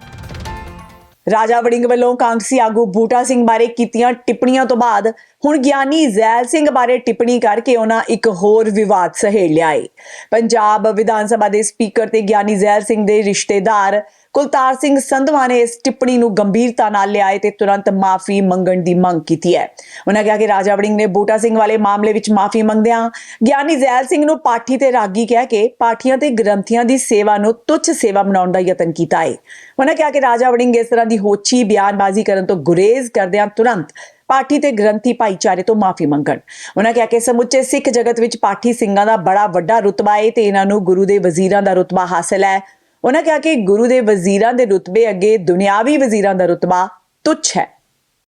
S1: ਰਾਜਾ ਵੜਿੰਗ ਵੱਲੋਂ ਕਾਂਗਰਸੀ ਆਗੂ ਬੂਟਾ ਸਿੰਘ ਬਾਰੇ ਕੀਤੀਆਂ ਟਿੱਪਣੀਆਂ ਤੋਂ ਬਾਅਦ ਹੁਣ ਗਿਆਨੀ ਜ਼ੈਲ ਸਿੰਘ ਬਾਰੇ ਟਿੱਪਣੀ ਕਰਕੇ ਉਹਨਾਂ ਇੱਕ ਹੋਰ ਵਿਵਾਦ ਸਹੇੜ ਲਿਆ ਹੈ ਪੰਜਾਬ ਵਿਧਾਨ ਸਭਾ ਦੇ ਸਪੀਕਰ ਤੇ ਗਿਆਨੀ ਜ਼ੈਲ ਸਿੰਘ ਦੇ ਰਿਸ਼ਤੇਦਾਰ ਕੁਲਤਾਰ ਸਿੰਘ ਸੰਧਵਾ ਨੇ ਇਸ ਟਿੱਪਣੀ ਨੂੰ ਗੰਭੀਰਤਾ ਨਾਲ ਲਿਆਏ ਹੈ ਤੇ ਤੁਰੰਤ ਮਾਫੀ ਮੰਗਣ ਦੀ ਮੰਗ ਕੀਤੀ ਹੈ। ਉਹਨਾਂ ਕਿਹਾ ਕਿ ਰਾਜਾ ਵੜਿੰਗ ਨੇ ਬੂਟਾ ਸਿੰਘ ਵਾਲੇ ਮਾਮਲੇ ਵਿੱਚ ਮਾਫੀ ਮੰਗਦਿਆਂ ਗਿਆਨੀ ਜ਼ੈਲ ਸਿੰਘ ਨੂੰ ਪਾਠੀ ਤੇ ਰਾਗੀ ਕਹਿ ਕੇ ਪਾਠੀਆਂ ਤੇ ਗ੍ਰੰਥੀਆਂ ਦੀ ਸੇਵਾ ਨੂੰ ਤੁੱਛ ਸੇਵਾ ਬਣਾਉਣ ਦਾ ਯਤਨ ਕੀਤਾ ਹੈ। ਉਹਨਾਂ ਕਿਹਾ ਕਿ ਰਾਜਾ ਵੜਿੰਗ ਇਸ ਤਰ੍ਹਾਂ ਦੀ ਹੋਛੀ ਬਿਆਨਬਾਜ਼ੀ ਕਰਨ ਤੋਂ ਗੁਰੇਜ਼ ਕਰਦਿਆਂ ਤੁਰੰਤ ਪਾਠੀ ਤੇ ਗ੍ਰੰਥੀ ਭਾਈਚਾਰੇ ਤੋਂ ਮਾਫੀ ਮੰਗਣ। ਉਹਨਾਂ ਕਿਹਾ ਕਿ ਸਮੁੱਚੇ ਸਿੱਖ ਜਗਤ ਵਿੱਚ ਪਾਠੀ ਸਿੰਘਾਂ ਦਾ ਬੜਾ ਵੱਡਾ ਰੁਤਬਾ ਹੈ ਤੇ ਇਹਨਾਂ ਨੂੰ ਗੁਰੂ ਦੇ ਵਜ਼ੀਰਾਂ ਦਾ ਰੁਤਬਾ ਹਾਸਲ ਹੈ। ਉਹਨਾਂ ਕਿਹਾ ਕਿ ਗੁਰੂ ਦੇ ਵਜ਼ੀਰਾਂ ਦੇ ਰੁਤਬੇ ਅੱਗੇ ਦੁਨਿਆਵੀ ਵਜ਼ੀਰਾਂ ਦਾ ਰੁਤਬਾ ਤੁੱਛ ਹੈ।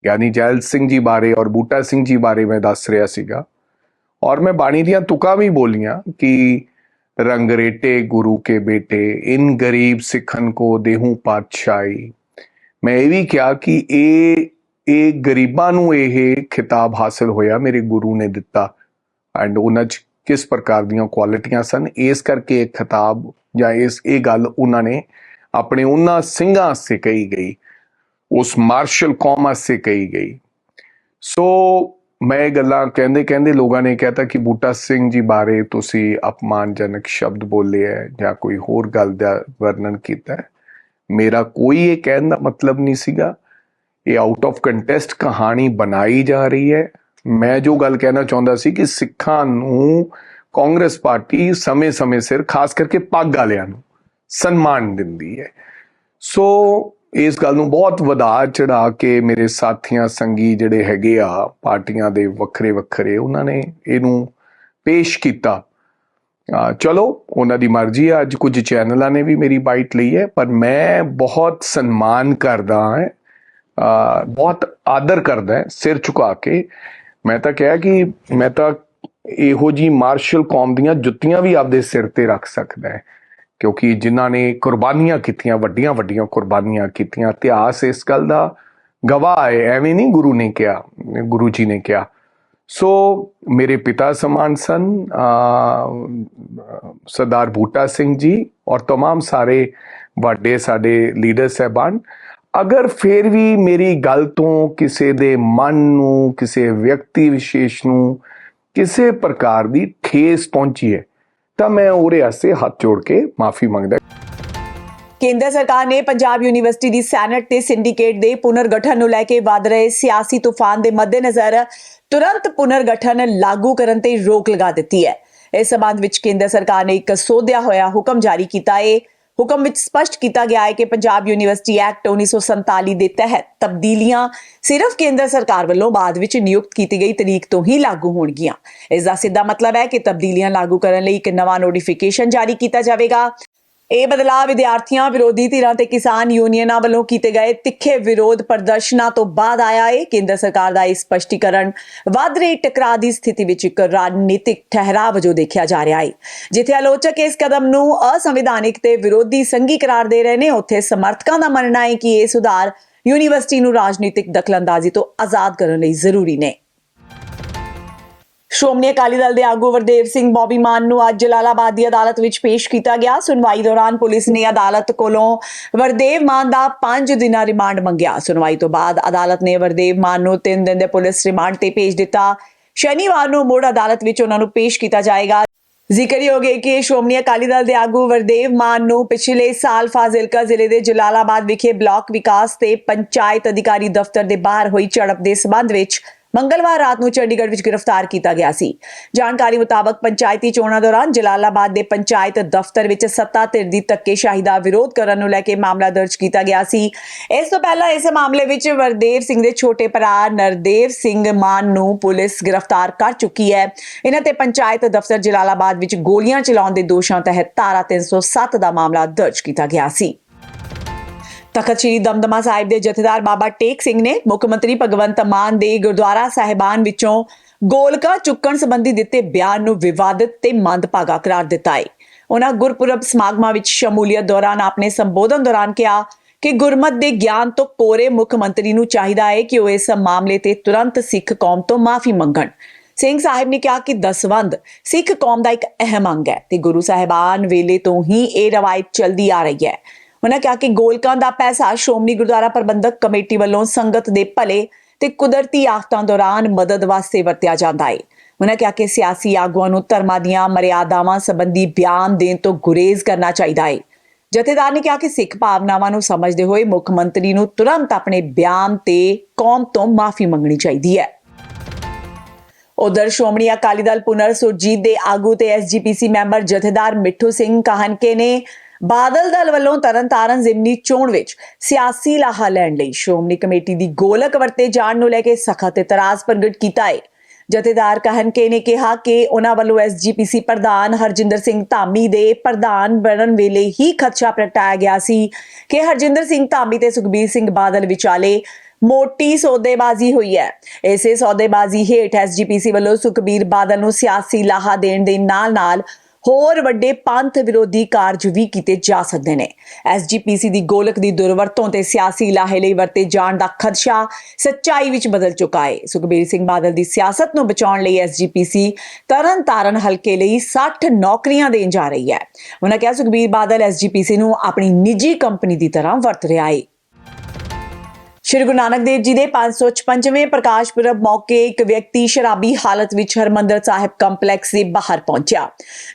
S5: ਗਿਆਨੀ ਜੈਲ ਸਿੰਘ ਜੀ ਬਾਰੇ ਔਰ ਬੂਟਾ ਸਿੰਘ ਜੀ ਬਾਰੇ ਮੈਂ ਦੱਸ ਰਿਹਾ ਸੀਗਾ। ਔਰ ਮੈਂ ਬਾਣੀ ਦੀਆਂ ਤੁਕਾਂ ਵੀ ਬੋਲੀਆਂ ਕਿ ਰੰਗਰੇਟੇ ਗੁਰੂ ਕੇ ਬੇਟੇ, ਇਨ ਗਰੀਬ ਸਿੱਖਨ ਕੋ ਦੇਹੂ ਪਾਤਸ਼ਾਹੀ। ਮੈਂ ਇਹ ਵੀ ਕਿਹਾ ਕਿ ਇਹ ਇਹ ਗਰੀਬਾਂ ਨੂੰ ਇਹ ਖਿਤਾਬ ਹਾਸਲ ਹੋਇਆ, ਮੇਰੇ ਗੁਰੂ ਨੇ ਦਿੱਤਾ। ਐਂਡ ਉਹਨਾਂ 'ਚ ਕਿਸ ਪ੍ਰਕਾਰ ਦੀਆਂ ਕੁਆਲਿਟੀਆਂ ਸਨ, ਇਸ ਕਰਕੇ ਇਹ ਖਿਤਾਬ ਜਾਂ ਇਸ, ਇਹ ਗੱਲ ਉਹਨਾਂ ਨੇ ਆਪਣੇ ਉਹਨਾਂ ਸਿੰਘਾਂ ਵਾਸਤੇ ਕਹੀ ਗਈ, ਉਸ ਮਾਰਸ਼ਲ ਕੌਮ ਵਾਸਤੇ ਕਹੀ ਗਈ। ਸੋ ਮੈਂ ਗੱਲਾਂ ਕਹਿੰਦੇ ਕਹਿੰਦੇ ਲੋਕਾਂ ਨੇ ਕਹਿਤਾ ਕਿ ਬੂਟਾ ਸਿੰਘ ਜੀ ਬਾਰੇ ਤੁਸੀਂ ਅਪਮਾਨਜਨਕ ਸ਼ਬਦ ਬੋਲੇ ਹੈ ਜਾਂ ਕੋਈ ਹੋਰ ਗੱਲ ਦਾ ਵਰਣਨ ਕੀਤਾ ਮੇਰਾ ਕੋਈ ਇਹ ਕਹਿਣ ਦਾ ਮਤਲਬ ਨਹੀਂ ਸੀਗਾ। ਇਹ ਆਊਟ ਆਫ ਕੰਟੈਸਟ ਕਹਾਣੀ ਬਣਾਈ ਜਾ ਰਹੀ ਹੈ। ਮੈਂ ਜੋ ਗੱਲ ਕਹਿਣਾ ਚਾਹੁੰਦਾ ਸੀ ਕਿ ਸਿੱਖਾਂ ਨੂੰ ਕਾਂਗਰਸ ਪਾਰਟੀ ਸਮੇਂ-ਸਮੇਂ ਸਿਰ, ਖਾਸ ਕਰਕੇ ਪੱਗ ਵਾਲਿਆਂ ਨੂੰ ਸਨਮਾਨ ਦਿੰਦੀ ਹੈ। ਸੋ ਇਸ ਗੱਲ ਨੂੰ ਬਹੁਤ ਵਧਾ ਚੜਾ ਕੇ ਮੇਰੇ ਸਾਥੀਆਂ, ਸੰਗੀ ਜਿਹੜੇ ਹੈਗੇ ਆ, ਪਾਰਟੀਆਂ ਦੇ ਵੱਖਰੇ ਵੱਖਰੇ, ਉਹਨਾਂ ਨੇ ਇਹਨੂੰ ਪੇਸ਼ ਕੀਤਾ। ਚਲੋ, ਉਹਨਾਂ ਦੀ ਮਰਜ਼ੀ ਆ, ਅੱਜ ਕੁਝ ਚੈਨਲਾਂ ਨੇ ਵੀ ਮੇਰੀ ਬਾਈਟ ਲਈ ਹੈ, ਪਰ ਮੈਂ ਬਹੁਤ ਸਨਮਾਨ ਕਰਦਾ ਹਾਂ ਬਹੁਤ ਆਦਰ ਕਰਦਾ ਸਿਰ ਝੁਕਾ ਕੇ। ਮੈਂ ਤਾਂ ਕਿਹਾ ਕਿ ਮੈਂ ਤਾਂ ਇਹੋ ਜੀ ਮਾਰਸ਼ਲ ਕੌਮ ਦੀਆਂ ਜੁੱਤੀਆਂ ਵੀ ਆਪਦੇ ਸਿਰ ਤੇ ਰੱਖ ਸਕਦਾ ਹੈ ਕਿਉਂਕਿ ਜਿਨ੍ਹਾਂ ਨੇ ਕੁਰਬਾਨੀਆਂ ਕੀਤੀਆਂ ਵੱਡੀਆਂ ਵੱਡੀਆਂ ਕੁਰਬਾਨੀਆਂ ਕੀਤੀਆਂ ਇਤਿਹਾਸ ਇਸ ਗੱਲ ਦਾ ਗਵਾਹ ਹੈ ਐਵੇਂ ਨਹੀਂ ਗੁਰੂ ਨੇ ਕਿਹਾ ਗੁਰੂ ਜੀ ਨੇ ਕਿਹਾ ਸੋ ਮੇਰੇ ਪਿਤਾ ਸਮਾਨ ਸਨ ਅ, ਸਰਦਾਰ ਬੂਟਾ ਸਿੰਘ ਜੀ ਔਰ तमाम ਸਾਰੇ ਵੱਡੇ ਸਾਡੇ ਲੀਡਰ ਸਹਿਬਾਨ ਅਗਰ ਫਿਰ ਵੀ ਮੇਰੀ ਗੱਲ ਤੋਂ ਕਿਸੇ ਦੇ ਮਨ ਨੂੰ ਕਿਸੇ ਵਿਅਕਤੀ ਵਿਸ਼ੇਸ਼ ਨੂੰ ਕਿਸੇ ਪ੍ਰਕਾਰ ਦੀ ਠੇਸ ਪਹੁੰਚੀ ਹੈ, ਤਾਂ ਮੈਂ ਉਹਦੇ ਵਾਸਤੇ ਹੱਥ ਜੋੜ ਕੇ ਮਾਫੀ ਮੰਗਦਾ
S1: ਕੇਂਦਰ ਸਰਕਾਰ ਨੇ ਪੰਜਾਬ ਯੂਨੀਵਰਸਿਟੀ ਦੀ ਸੈਨੇਟ ਤੇ ਸਿੰਡੀਕੇਟ ਦੇ ਪੁਨਰਗਠਨ ਨੂੰ ਲੈ ਕੇ ਵੱਧ ਰਹੇ ਸਿਆਸੀ ਤੂਫਾਨ ਦੇ ਮੱਦੇਨਜ਼ਰ ਤੁਰੰਤ ਪੁਨਰਗਠਨ ਲਾਗੂ ਕਰਨ ਤੇ ਰੋਕ ਲਗਾ ਦਿੱਤੀ ਹੈ। ਇਸ ਸਬੰਧ ਵਿੱਚ ਕੇਂਦਰ ਸਰਕਾਰ ਨੇ ਇੱਕ ਸੋਧਿਆ ਹੋਇਆ ਹੁਕਮ ਜਾਰੀ ਕੀਤਾ ਹੈ। ਹੁਕਮ ਵਿੱਚ ਸਪਸ਼ਟ ਕੀਤਾ ਗਿਆ ਹੈ ਕਿ ਪੰਜਾਬ ਯੂਨੀਵਰਸਿਟੀ ਐਕਟ 1947 ਦੇ ਤਹਿਤ ਤਬਦੀਲੀਆਂ ਸਿਰਫ ਕੇਂਦਰ ਸਰਕਾਰ ਵੱਲੋਂ ਬਾਅਦ ਵਿੱਚ ਨਿਯੁਕਤ ਕੀਤੀ ਗਈ ਤਰੀਕ ਤੋਂ ਹੀ ਲਾਗੂ ਹੋਣਗੀਆਂ। ਇਸ ਦਾ ਸਿੱਧਾ ਮਤਲਬ ਹੈ ਕਿ ਤਬਦੀਲੀਆਂ ਲਾਗੂ ਕਰਨ ਲਈ ਇੱਕ ਨਵਾਂ ਨੋਟੀਫਿਕੇਸ਼ਨ ਜਾਰੀ ਕੀਤਾ ਜਾਵੇਗਾ। ਇਹ ਬਦਲਾਅ ਵਿਦਿਆਰਥੀਆਂ, ਵਿਰੋਧੀ ਧਿਰਾਂ ਤੇ ਕਿਸਾਨ ਯੂਨੀਅਨਾਂ ਵੱਲੋਂ ਕੀਤੇ ਗਏ ਤਿੱਖੇ ਵਿਰੋਧ ਪ੍ਰਦਰਸ਼ਨਾਂ ਤੋਂ ਬਾਅਦ ਆਇਆ ਹੈ ਕੇਂਦਰ ਸਰਕਾਰ ਦਾ ਇਹ ਸਪਸ਼ਟੀਕਰਨ ਵੱਧ ਰਹੀ ਟਕਰਾਅ ਦੀ ਸਥਿਤੀ ਵਿੱਚ ਇੱਕ ਰਾਜਨੀਤਿਕ ਠਹਿਰਾਅ ਵਜੋਂ ਦੇਖਿਆ ਜਾ ਰਿਹਾ ਹੈ। ਜਿੱਥੇ ਆਲੋਚਕ ਇਸ ਕਦਮ ਨੂੰ ਅਸੰਵਿਧਾਨਿਕ ਤੇ ਵਿਰੋਧੀ ਸੰਘੀ ਕਰਾਰ ਦੇ ਰਹੇ ਨੇ, ਉੱਥੇ ਸਮਰਥਕਾਂ ਦਾ ਮੰਨਣਾ ਹੈ ਕਿ ਇਹ ਸੁਧਾਰ ਯੂਨੀਵਰਸਿਟੀ ਨੂੰ ਰਾਜਨੀਤਿਕ ਦਖਲਅੰਦਾਜ਼ੀ ਤੋਂ ਆਜ਼ਾਦ ਕਰਨ ਲਈ ਜ਼ਰੂਰੀ ਨੇ। ਸ਼੍ਰੋਮਣੀ ਅਕਾਲੀ ਦਲ ਦੇ ਆਗੂ ਵਰਦੇਵ ਸਿੰਘ ਬੋਬੀ ਮਾਨ ਨੂੰ ਅੱਜ ਜਲਾਲਾਬਾਦ ਦੀ ਅਦਾਲਤ ਵਿੱਚ ਪੇਸ਼ ਕੀਤਾ ਗਿਆ। ਸੁਣਵਾਈ ਦੌਰਾਨ ਪੁਲਿਸ ਨੇ ਅਦਾਲਤ ਕੋਲੋਂ ਵਰਦੇਵ ਮਾਨ ਦਾ 5 ਦਿਨਾਂ ਰਿਮਾਂਡ ਮੰਗਿਆ। ਸੁਣਵਾਈ ਤੋਂ ਬਾਅਦ ਅਦਾਲਤ ਨੇ ਵਰਦੇਵ ਮਾਨ ਨੂੰ 3 ਦਿਨ ਦੇ ਪੁਲਿਸ ਰਿਮਾਂਡ ਤੇ ਭੇਜ ਦਿੱਤਾ। ਸ਼ਨੀਵਾਰ ਨੂੰ ਮੁੜ ਅਦਾਲਤ ਵਿੱਚ ਉਹਨਾਂ ਨੂੰ ਪੇਸ਼ ਕੀਤਾ ਜਾਏਗਾ। ਜ਼ਿਕਰਯੋਗ ਹੈ ਕਿ ਸ਼੍ਰੋਮਣੀ ਅਕਾਲੀ ਦਲ ਦੇ ਆਗੂ ਵਰਦੇਵ ਮਾਨ ਨੂੰ ਪਿਛਲੇ ਸਾਲ ਫਾਜ਼ਿਲਕਾ ਜ਼ਿਲ੍ਹੇ ਦੇ ਜਲਾਲਾਬਾਦ ਵਿਖੇ ਬਲਾਕ ਵਿਕਾਸ ਤੇ ਪੰਚਾਇਤ ਅਧਿਕਾਰੀ ਦਫ਼ਤਰ ਦੇ ਬਾਹਰ ਹੋਈ ਝੜਪ ਦੇ ਸਬੰਧ ਵਿੱਚ ਮੰਗਲਵਾਰ ਰਾਤ ਨੂੰ ਚੰਡੀਗੜ੍ਹ ਵਿੱਚ ਗ੍ਰਿਫਤਾਰ ਕੀਤਾ ਗਿਆ ਸੀ। ਜਾਣਕਾਰੀ ਮੁਤਾਬਕ ਪੰਚਾਇਤੀ ਚੋਣਾਂ ਦੌਰਾਨ ਜਲਾਲਾਬਾਦ ਦੇ ਪੰਚਾਇਤ ਦਫ਼ਤਰ ਵਿੱਚ ਸੱਤਾ ਧਿਰ ਦੀ ਧੱਕੇਸ਼ਾਹੀ ਦਾ ਵਿਰੋਧ ਕਰਨ ਨੂੰ ਲੈ ਕੇ ਮਾਮਲਾ ਦਰਜ ਕੀਤਾ ਗਿਆ ਸੀ। ਇਸ ਤੋਂ ਪਹਿਲਾਂ ਇਸ ਮਾਮਲੇ ਵਿੱਚ ਵਰਦੇਵ ਸਿੰਘ ਦੇ ਛੋਟੇ ਭਰਾ ਨਰਦੇਵ ਸਿੰਘ ਮਾਨ ਨੂੰ ਪੁਲਿਸ ਗ੍ਰਿਫਤਾਰ ਕਰ ਚੁੱਕੀ ਹੈ। ਇਹਨਾਂ ਤੇ ਪੰਚਾਇਤ ਦਫ਼ਤਰ ਜਲਾਲਾਬਾਦ ਵਿੱਚ ਗੋਲੀਆਂ ਚਲਾਉਣ ਦੇ ਦੋਸ਼ਾਂ ਤਹਿਤ ਧਾਰਾ 307 ਦਾ ਮਾਮਲਾ ਦਰਜ ਕੀਤਾ ਗਿਆ ਸੀ। ਤਖਤ ਸ੍ਰੀ ਦਮਦਮਾ ਸਾਹਿਬ ਦੇ ਜਥੇਦਾਰ ਬਾਬਾ ਟੇਕ ਸਿੰਘ ਨੇ ਮੁੱਖ ਮੰਤਰੀ ਭਗਵੰਤ ਮਾਨ ਦੇ ਗੁਰਦੁਆਰਾ ਸਾਹਿਬਾਨ ਵਿੱਚੋਂ ਗੋਲਕਾ ਚੁੱਕਣ ਸੰਬੰਧੀ ਦਿੱਤੇ ਬਿਆਨ ਨੂੰ ਵਿਵਾਦਿਤ ਤੇ ਮੰਦਭਾਗਾ ਕਰਾਰ ਦਿੱਤਾ ਹੈ ਉਹਨਾਂ ਗੁਰਪੁਰਬ ਸਮਾਗਮਾਂ ਵਿੱਚ ਸ਼ਮੂਲੀਅਤ ਦੌਰਾਨ ਆਪਣੇ ਸੰਬੋਧਨ ਦੌਰਾਨ ਕਿਹਾ ਕਿ ਗੁਰਮਤ ਦੇ ਗਿਆਨ ਤੋਂ ਕੋਰੇ ਮੁੱਖ ਮੰਤਰੀ ਨੂੰ ਚਾਹੀਦਾ ਹੈ ਕਿ ਉਹ ਇਸ ਮਾਮਲੇ ਤੇ ਤੁਰੰਤ ਸਿੱਖ ਕੌਮ ਤੋਂ ਮਾਫੀ ਮੰਗਣ। ਸਿੰਘ ਸਾਹਿਬ ਨੇ ਕਿਹਾ ਕਿ ਦਸਵੰਦ ਸਿੱਖ ਕੌਮ ਦਾ ਇੱਕ ਅਹਿਮ ਅੰਗ ਹੈ ਤੇ ਗੁਰੂ ਸਾਹਿਬਾਨ ਵੇਲੇ ਤੋਂ ਹੀ ਇਹ ਰਵਾਇਤ ਚੱਲਦੀ ਆ ਰਹੀ ਹੈ। ਉਹਨਾਂ ਕਿਹਾ ਕਿ ਗੋਲਕਾਂ ਦਾ ਪੈਸਾ ਸ਼੍ਰੋਮਣੀ ਗੁਰਦੁਆਰਾ ਪ੍ਰਬੰਧਕ ਕਮੇਟੀ ਵੱਲੋਂ ਸੰਗਤ ਦੇ ਭਲੇ ਤੇ ਕੁਦਰਤੀ ਆਫਤਾਂ ਦੌਰਾਨ ਮਦਦ ਵਾਸਤੇ ਵਰਤਿਆ ਜਾਂਦਾ ਹੈ ਉਹਨਾਂ ਕਿਹਾ ਕਿ ਸਿਆਸੀ ਆਗੂਆਂ ਨੂੰ ਧਰਮਾਂ ਦੀਆਂ ਮਰਿਆਦਾਵਾਂ ਸੰਬੰਧੀ ਬਿਆਨ ਦੇਣ ਤੋਂ ਗੁਰੇਜ਼ ਕਰਨਾ ਚਾਹੀਦਾ ਹੈ ਜਥੇਦਾਰ ਨੇ ਕਿਹਾ ਕਿ ਸਿੱਖ ਭਾਵਨਾਵਾਂ ਨੂੰ ਸਮਝਦੇ ਹੋਏ ਮੁੱਖ ਮੰਤਰੀ ਨੂੰ ਤੁਰੰਤ ਆਪਣੇ ਬਿਆਨ ਤੇ ਕੌਮ ਤੋਂ ਮਾਫੀ ਮੰਗਣੀ ਚਾਹੀਦੀ ਹੈ। ਉਧਰ ਸ਼੍ਰੋਮਣੀ ਅਕਾਲੀ ਦਲ ਪੁਨਰ ਸੁਰਜੀਤ ਦੇ ਆਗੂ ਤੇ ਐਸਜੀਪੀਸੀ ਮੈਂਬਰ ਜਥੇਦਾਰ ਮਿੱਠੂ ਸਿੰਘ ਕਾਹਨਕੇ ਨੇ ਬਾਦਲ ਦਲ ਵੱਲੋਂ ਤਰਨਤਾਰਨ ਜ਼ਿਮਨੀ ਚੋਣ ਵਿੱਚ ਸਿਆਸੀ ਲਾਹਾ ਲੈਣ ਲਈ ਸ਼੍ਰੋਮਣੀ ਕਮੇਟੀ ਦੀ ਗੋਲਕ ਵਰਤੇ ਜਾਣ ਨੂੰ ਲੈ ਕੇ ਸਖਤ ਇਤਰਾਜ਼ ਪ੍ਰਗਟ ਕੀਤਾ ਹੈ ਜਥੇਦਾਰ ਕਾਹਨਕੇ ਨੇ ਕਿਹਾ ਕਿ ਉਹਨਾਂ ਵੱਲੋਂ ਐਸਜੀਪੀਸੀ ਪ੍ਰਧਾਨ ਹਰਜਿੰਦਰ ਸਿੰਘ ਧਾਮੀ ਦੇ ਪ੍ਰਧਾਨ ਬਣਨ ਵੇਲੇ ਹੀ ਖਦਸ਼ਾ ਪ੍ਰਗਟਾਇਆ ਗਿਆ ਸੀ ਕਿ ਹਰਜਿੰਦਰ ਸਿੰਘ ਧਾਮੀ ਤੇ ਸੁਖਬੀਰ ਸਿੰਘ ਬਾਦਲ ਵਿਚਾਲੇ ਮੋਟੀ ਸੌਦੇਬਾਜ਼ੀ ਹੋਈ ਹੈ। ਇਸੇ ਸੌਦੇਬਾਜ਼ੀ ਹੇਠ ਐਸਜੀਪੀਸੀ ਵੱਲੋਂ ਸੁਖਬੀਰ ਬਾਦਲ ਨੂੰ ਸਿਆਸੀ ਲਾਹਾ ਦੇਣ ਦੇ ਨਾਲ-ਨਾਲ ਹੋਰ ਵੱਡੇ ਪੰਥ ਵਿਰੋਧੀ ਕਾਰਜ ਵੀ ਕੀਤੇ ਜਾ ਸਕਦੇ ਨੇ। ਐਸਜੀਪੀਸੀ ਦੀ ਗੋਲਕ ਦੀ ਦੁਰਵਰਤੋਂ ਤੇ ਸਿਆਸੀ ਲਾਹੇ ਲਈ ਵਰਤੇ ਜਾਣ ਦਾ ਖਦਸ਼ਾ ਸੱਚਾਈ ਵਿੱਚ ਬਦਲ ਚੁੱਕਾ ਹੈ ਸੁਖਬੀਰ ਸਿੰਘ ਬਾਦਲ ਦੀ ਸਿਆਸਤ ਨੂੰ ਬਚਾਉਣ ਲਈ ਐਸਜੀਪੀਸੀ ਤਰਨ ਤਾਰਨ ਹਲਕੇ ਲਈ 60 ਨੌਕਰੀਆਂ ਦੇਣ ਜਾ ਰਹੀ ਹੈ। ਉਹਨਾਂ ਕਿਹਾ, ਸੁਖਬੀਰ ਬਾਦਲ ਐਸਜੀਪੀਸੀ ਨੂੰ ਆਪਣੀ ਨਿੱਜੀ ਕੰਪਨੀ ਦੀ ਤਰ੍ਹਾਂ ਵਰਤ ਰਿਹਾ ਹੈ ਸ਼੍ਰੀ ਗੁਰੂ ਨਾਨਕ ਦੇਵ ਜੀ ਦੇ 555ਵੇਂ ਪ੍ਰਕਾਸ਼ ਪੁਰਬ ਮੌਕੇ ਇੱਕ ਵਿਅਕਤੀ ਸ਼ਰਾਬੀ ਹਾਲਤ ਵਿੱਚ ਹਰਮੰਦਰ ਸਾਹਿਬ ਕੰਪਲੈਕਸ ਦੇ ਬਾਹਰ ਪਹੁੰਚਿਆ।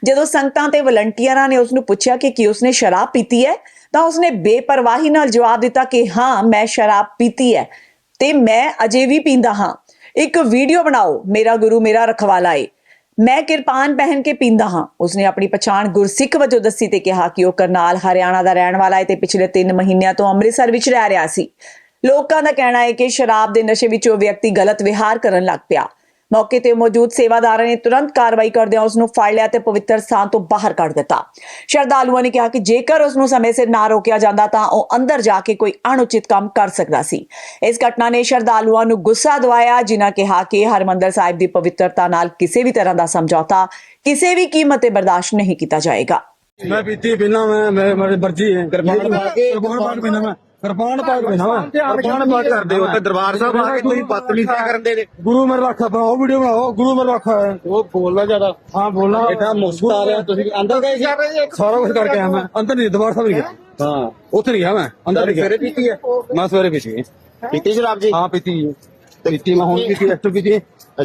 S1: ਜਦੋਂ ਸੰਗਤਾਂ ਤੇ ਵਲੰਟੀਅਰਾਂ ਨੇ ਉਸ ਨੂੰ ਪੁੱਛਿਆ ਕਿ ਕੀ ਉਸਨੇ ਸ਼ਰਾਬ ਪੀਤੀ ਹੈ, ਤਾਂ ਉਸਨੇ ਬੇਪਰਵਾਹੀ ਨਾਲ ਜਵਾਬ ਦਿੱਤਾ ਕਿ ਹਾਂ, ਮੈਂ ਸ਼ਰਾਬ ਪੀਤੀ ਹੈ ਤੇ ਮੈਂ ਅਜੇ ਵੀ ਪੀਂਦਾ ਹਾਂ। ਇੱਕ ਵੀਡੀਓ ਬਣਾਓ, ਮੇਰਾ ਗੁਰੂ ਮੇਰਾ ਰਖਵਾਲਾ ਏ। ਮੈਂ ਕਿਰਪਾਨ ਪਹਿਨ ਕੇ ਪੀਂਦਾ ਹਾਂ। ਉਸਨੇ ਆਪਣੀ ਪਛਾਣ ਗੁਰਸਿੱਖ ਵਜੋਂ ਦੱਸੀ ਤੇ ਕਿਹਾ ਕਿ ਉਹ ਕਰਨਾਲ, ਹਰਿਆਣਾ ਦਾ ਰਹਿਣ ਵਾਲਾ ਹੈ ਤੇ ਪਿਛਲੇ 3 ਮਹੀਨਿਆਂ ਤੋਂ ਅੰਮ੍ਰਿਤਸਰ ਵਿੱਚ ਰਹਿ ਰਿਹਾ ਸੀ। ਲੋਕਾਂ ਦਾ ਕਹਿਣਾ ਹੈ ਕਿ ਸ਼ਰਾਬ ਦੇ ਨਸ਼ੇ ਵਿੱਚ ਉਹ ਵਿਅਕਤੀ ਗਲਤ ਵਿਹਾਰ ਕਰਨ ਲੱਗ ਪਿਆ। ਮੌਕੇ ਤੇ ਮੌਜੂਦ ਸੇਵਾਦਾਰਾਂ ਨੇ ਤੁਰੰਤ ਕਾਰਵਾਈ ਕਰਦਿਆਂ ਉਸ ਨੂੰ ਫੜ ਲਿਆ ਤੇ ਪਵਿੱਤਰ ਸਥਾਨ ਤੋਂ ਬਾਹਰ ਕੱਢ ਦਿੱਤਾ। ਸ਼ਰਧਾਲੂਆਂ ਨੇ ਕਿਹਾ ਕਿ ਜੇਕਰ ਉਸ ਨੂੰ ਸਮੇਂ ਸਿਰ ਨਾ ਰੋਕਿਆ ਜਾਂਦਾ ਤਾਂ ਉਹ ਅੰਦਰ ਜਾ ਕੇ ਕੋਈ ਅਣਉਚਿਤ ਕੰਮ ਕਰ ਸਕਦਾ ਸੀ। ਇਸ ਘਟਨਾ ਨੇ ਸ਼ਰਧਾਲੂਆਂ ਨੂੰ ਗੁੱਸਾ ਦਵਾਇਆ ਜਿਨ੍ਹਾਂ ਕਿਹਾ ਕਿ ਹਰਮੰਦਰ ਸਾਹਿਬ ਦੀ ਪਵਿੱਤਰਤਾ ਨਾਲ ਕਿਸੇ ਵੀ ਤਰ੍ਹਾਂ ਦਾ ਸਮਝੌਤਾ ਕਿਸੇ ਵੀ ਕੀਮਤ ਤੇ ਬਰਦਾਸ਼ਤ ਨਹੀਂ ਕੀਤਾ ਜਾਏਗਾ।
S6: ਮੈਂ ਪੀਤੀ ਪੀਣਾ ਮੈਂ ਮੇਰੇ ਮਰਜ਼ੀ ਹੈ। ਕਿਰਪਾਨ ਮਾਰ ਕੇ ਕਿਰਪਾਨ ਮਾਰ ਮੈਂ ਕਿਰਪਾਨ ਪਾ ਕੇ ਨਾ ਕਿਰਪਾਨ ਪਾ ਕਰਦੇ ਹੋ।
S7: ਤੇ ਦਰਬਾਰ ਸਾਹਿਬ ਆ ਕੇ ਤੁਸੀਂ ਬਦਤਮੀਜ਼ੀ ਕਰਦੇ ਨੇ।
S6: ਗੁਰੂ ਮੇਰਾ ਰੱਖਾ ਬਣਾਓ ਵੀਡੀਓ ਬਣਾਓ ਗੁਰੂ ਮੇਰਾ ਰੱਖਾ।
S7: ਉਹ ਬੋਲਣਾ ਜ਼ਿਆਦਾ।
S6: ਹਾਂ ਬੋਲਣਾ।
S7: ਬੇਟਾ ਮੁਫਤ ਆ ਰਿਹਾ ਤੁਸੀਂ ਅੰਦਰ ਗਏ ਸੀ?
S6: ਸਾਰਾ ਕੁਝ ਕਰਕੇ ਆਇਆ ਮੈਂ। ਅੰਦਰ ਨਹੀਂ ਦਰਬਾਰ ਸਾਹਿਬ ਨਹੀਂ ਗਿਆ।
S7: ਹਾਂ?
S6: ਉੱਥੇ ਨਹੀਂ ਗਿਆ ਮੈਂ ਅੰਦਰ ਨਹੀਂ
S7: ਗਿਆ।
S6: ਮੈਂ ਸਵੇਰੇ
S7: ਪੀਤੀ ਹੈ। ਪੀਤੀ ਜੀ?
S6: ਹਾਂ ਪੀਤੀ ਜੀ। ਕੀਤੀ ਮੈਂ ਹੁਣ ਕੀਤੀ ਰੈਸਟ
S7: ਕੀਤੀ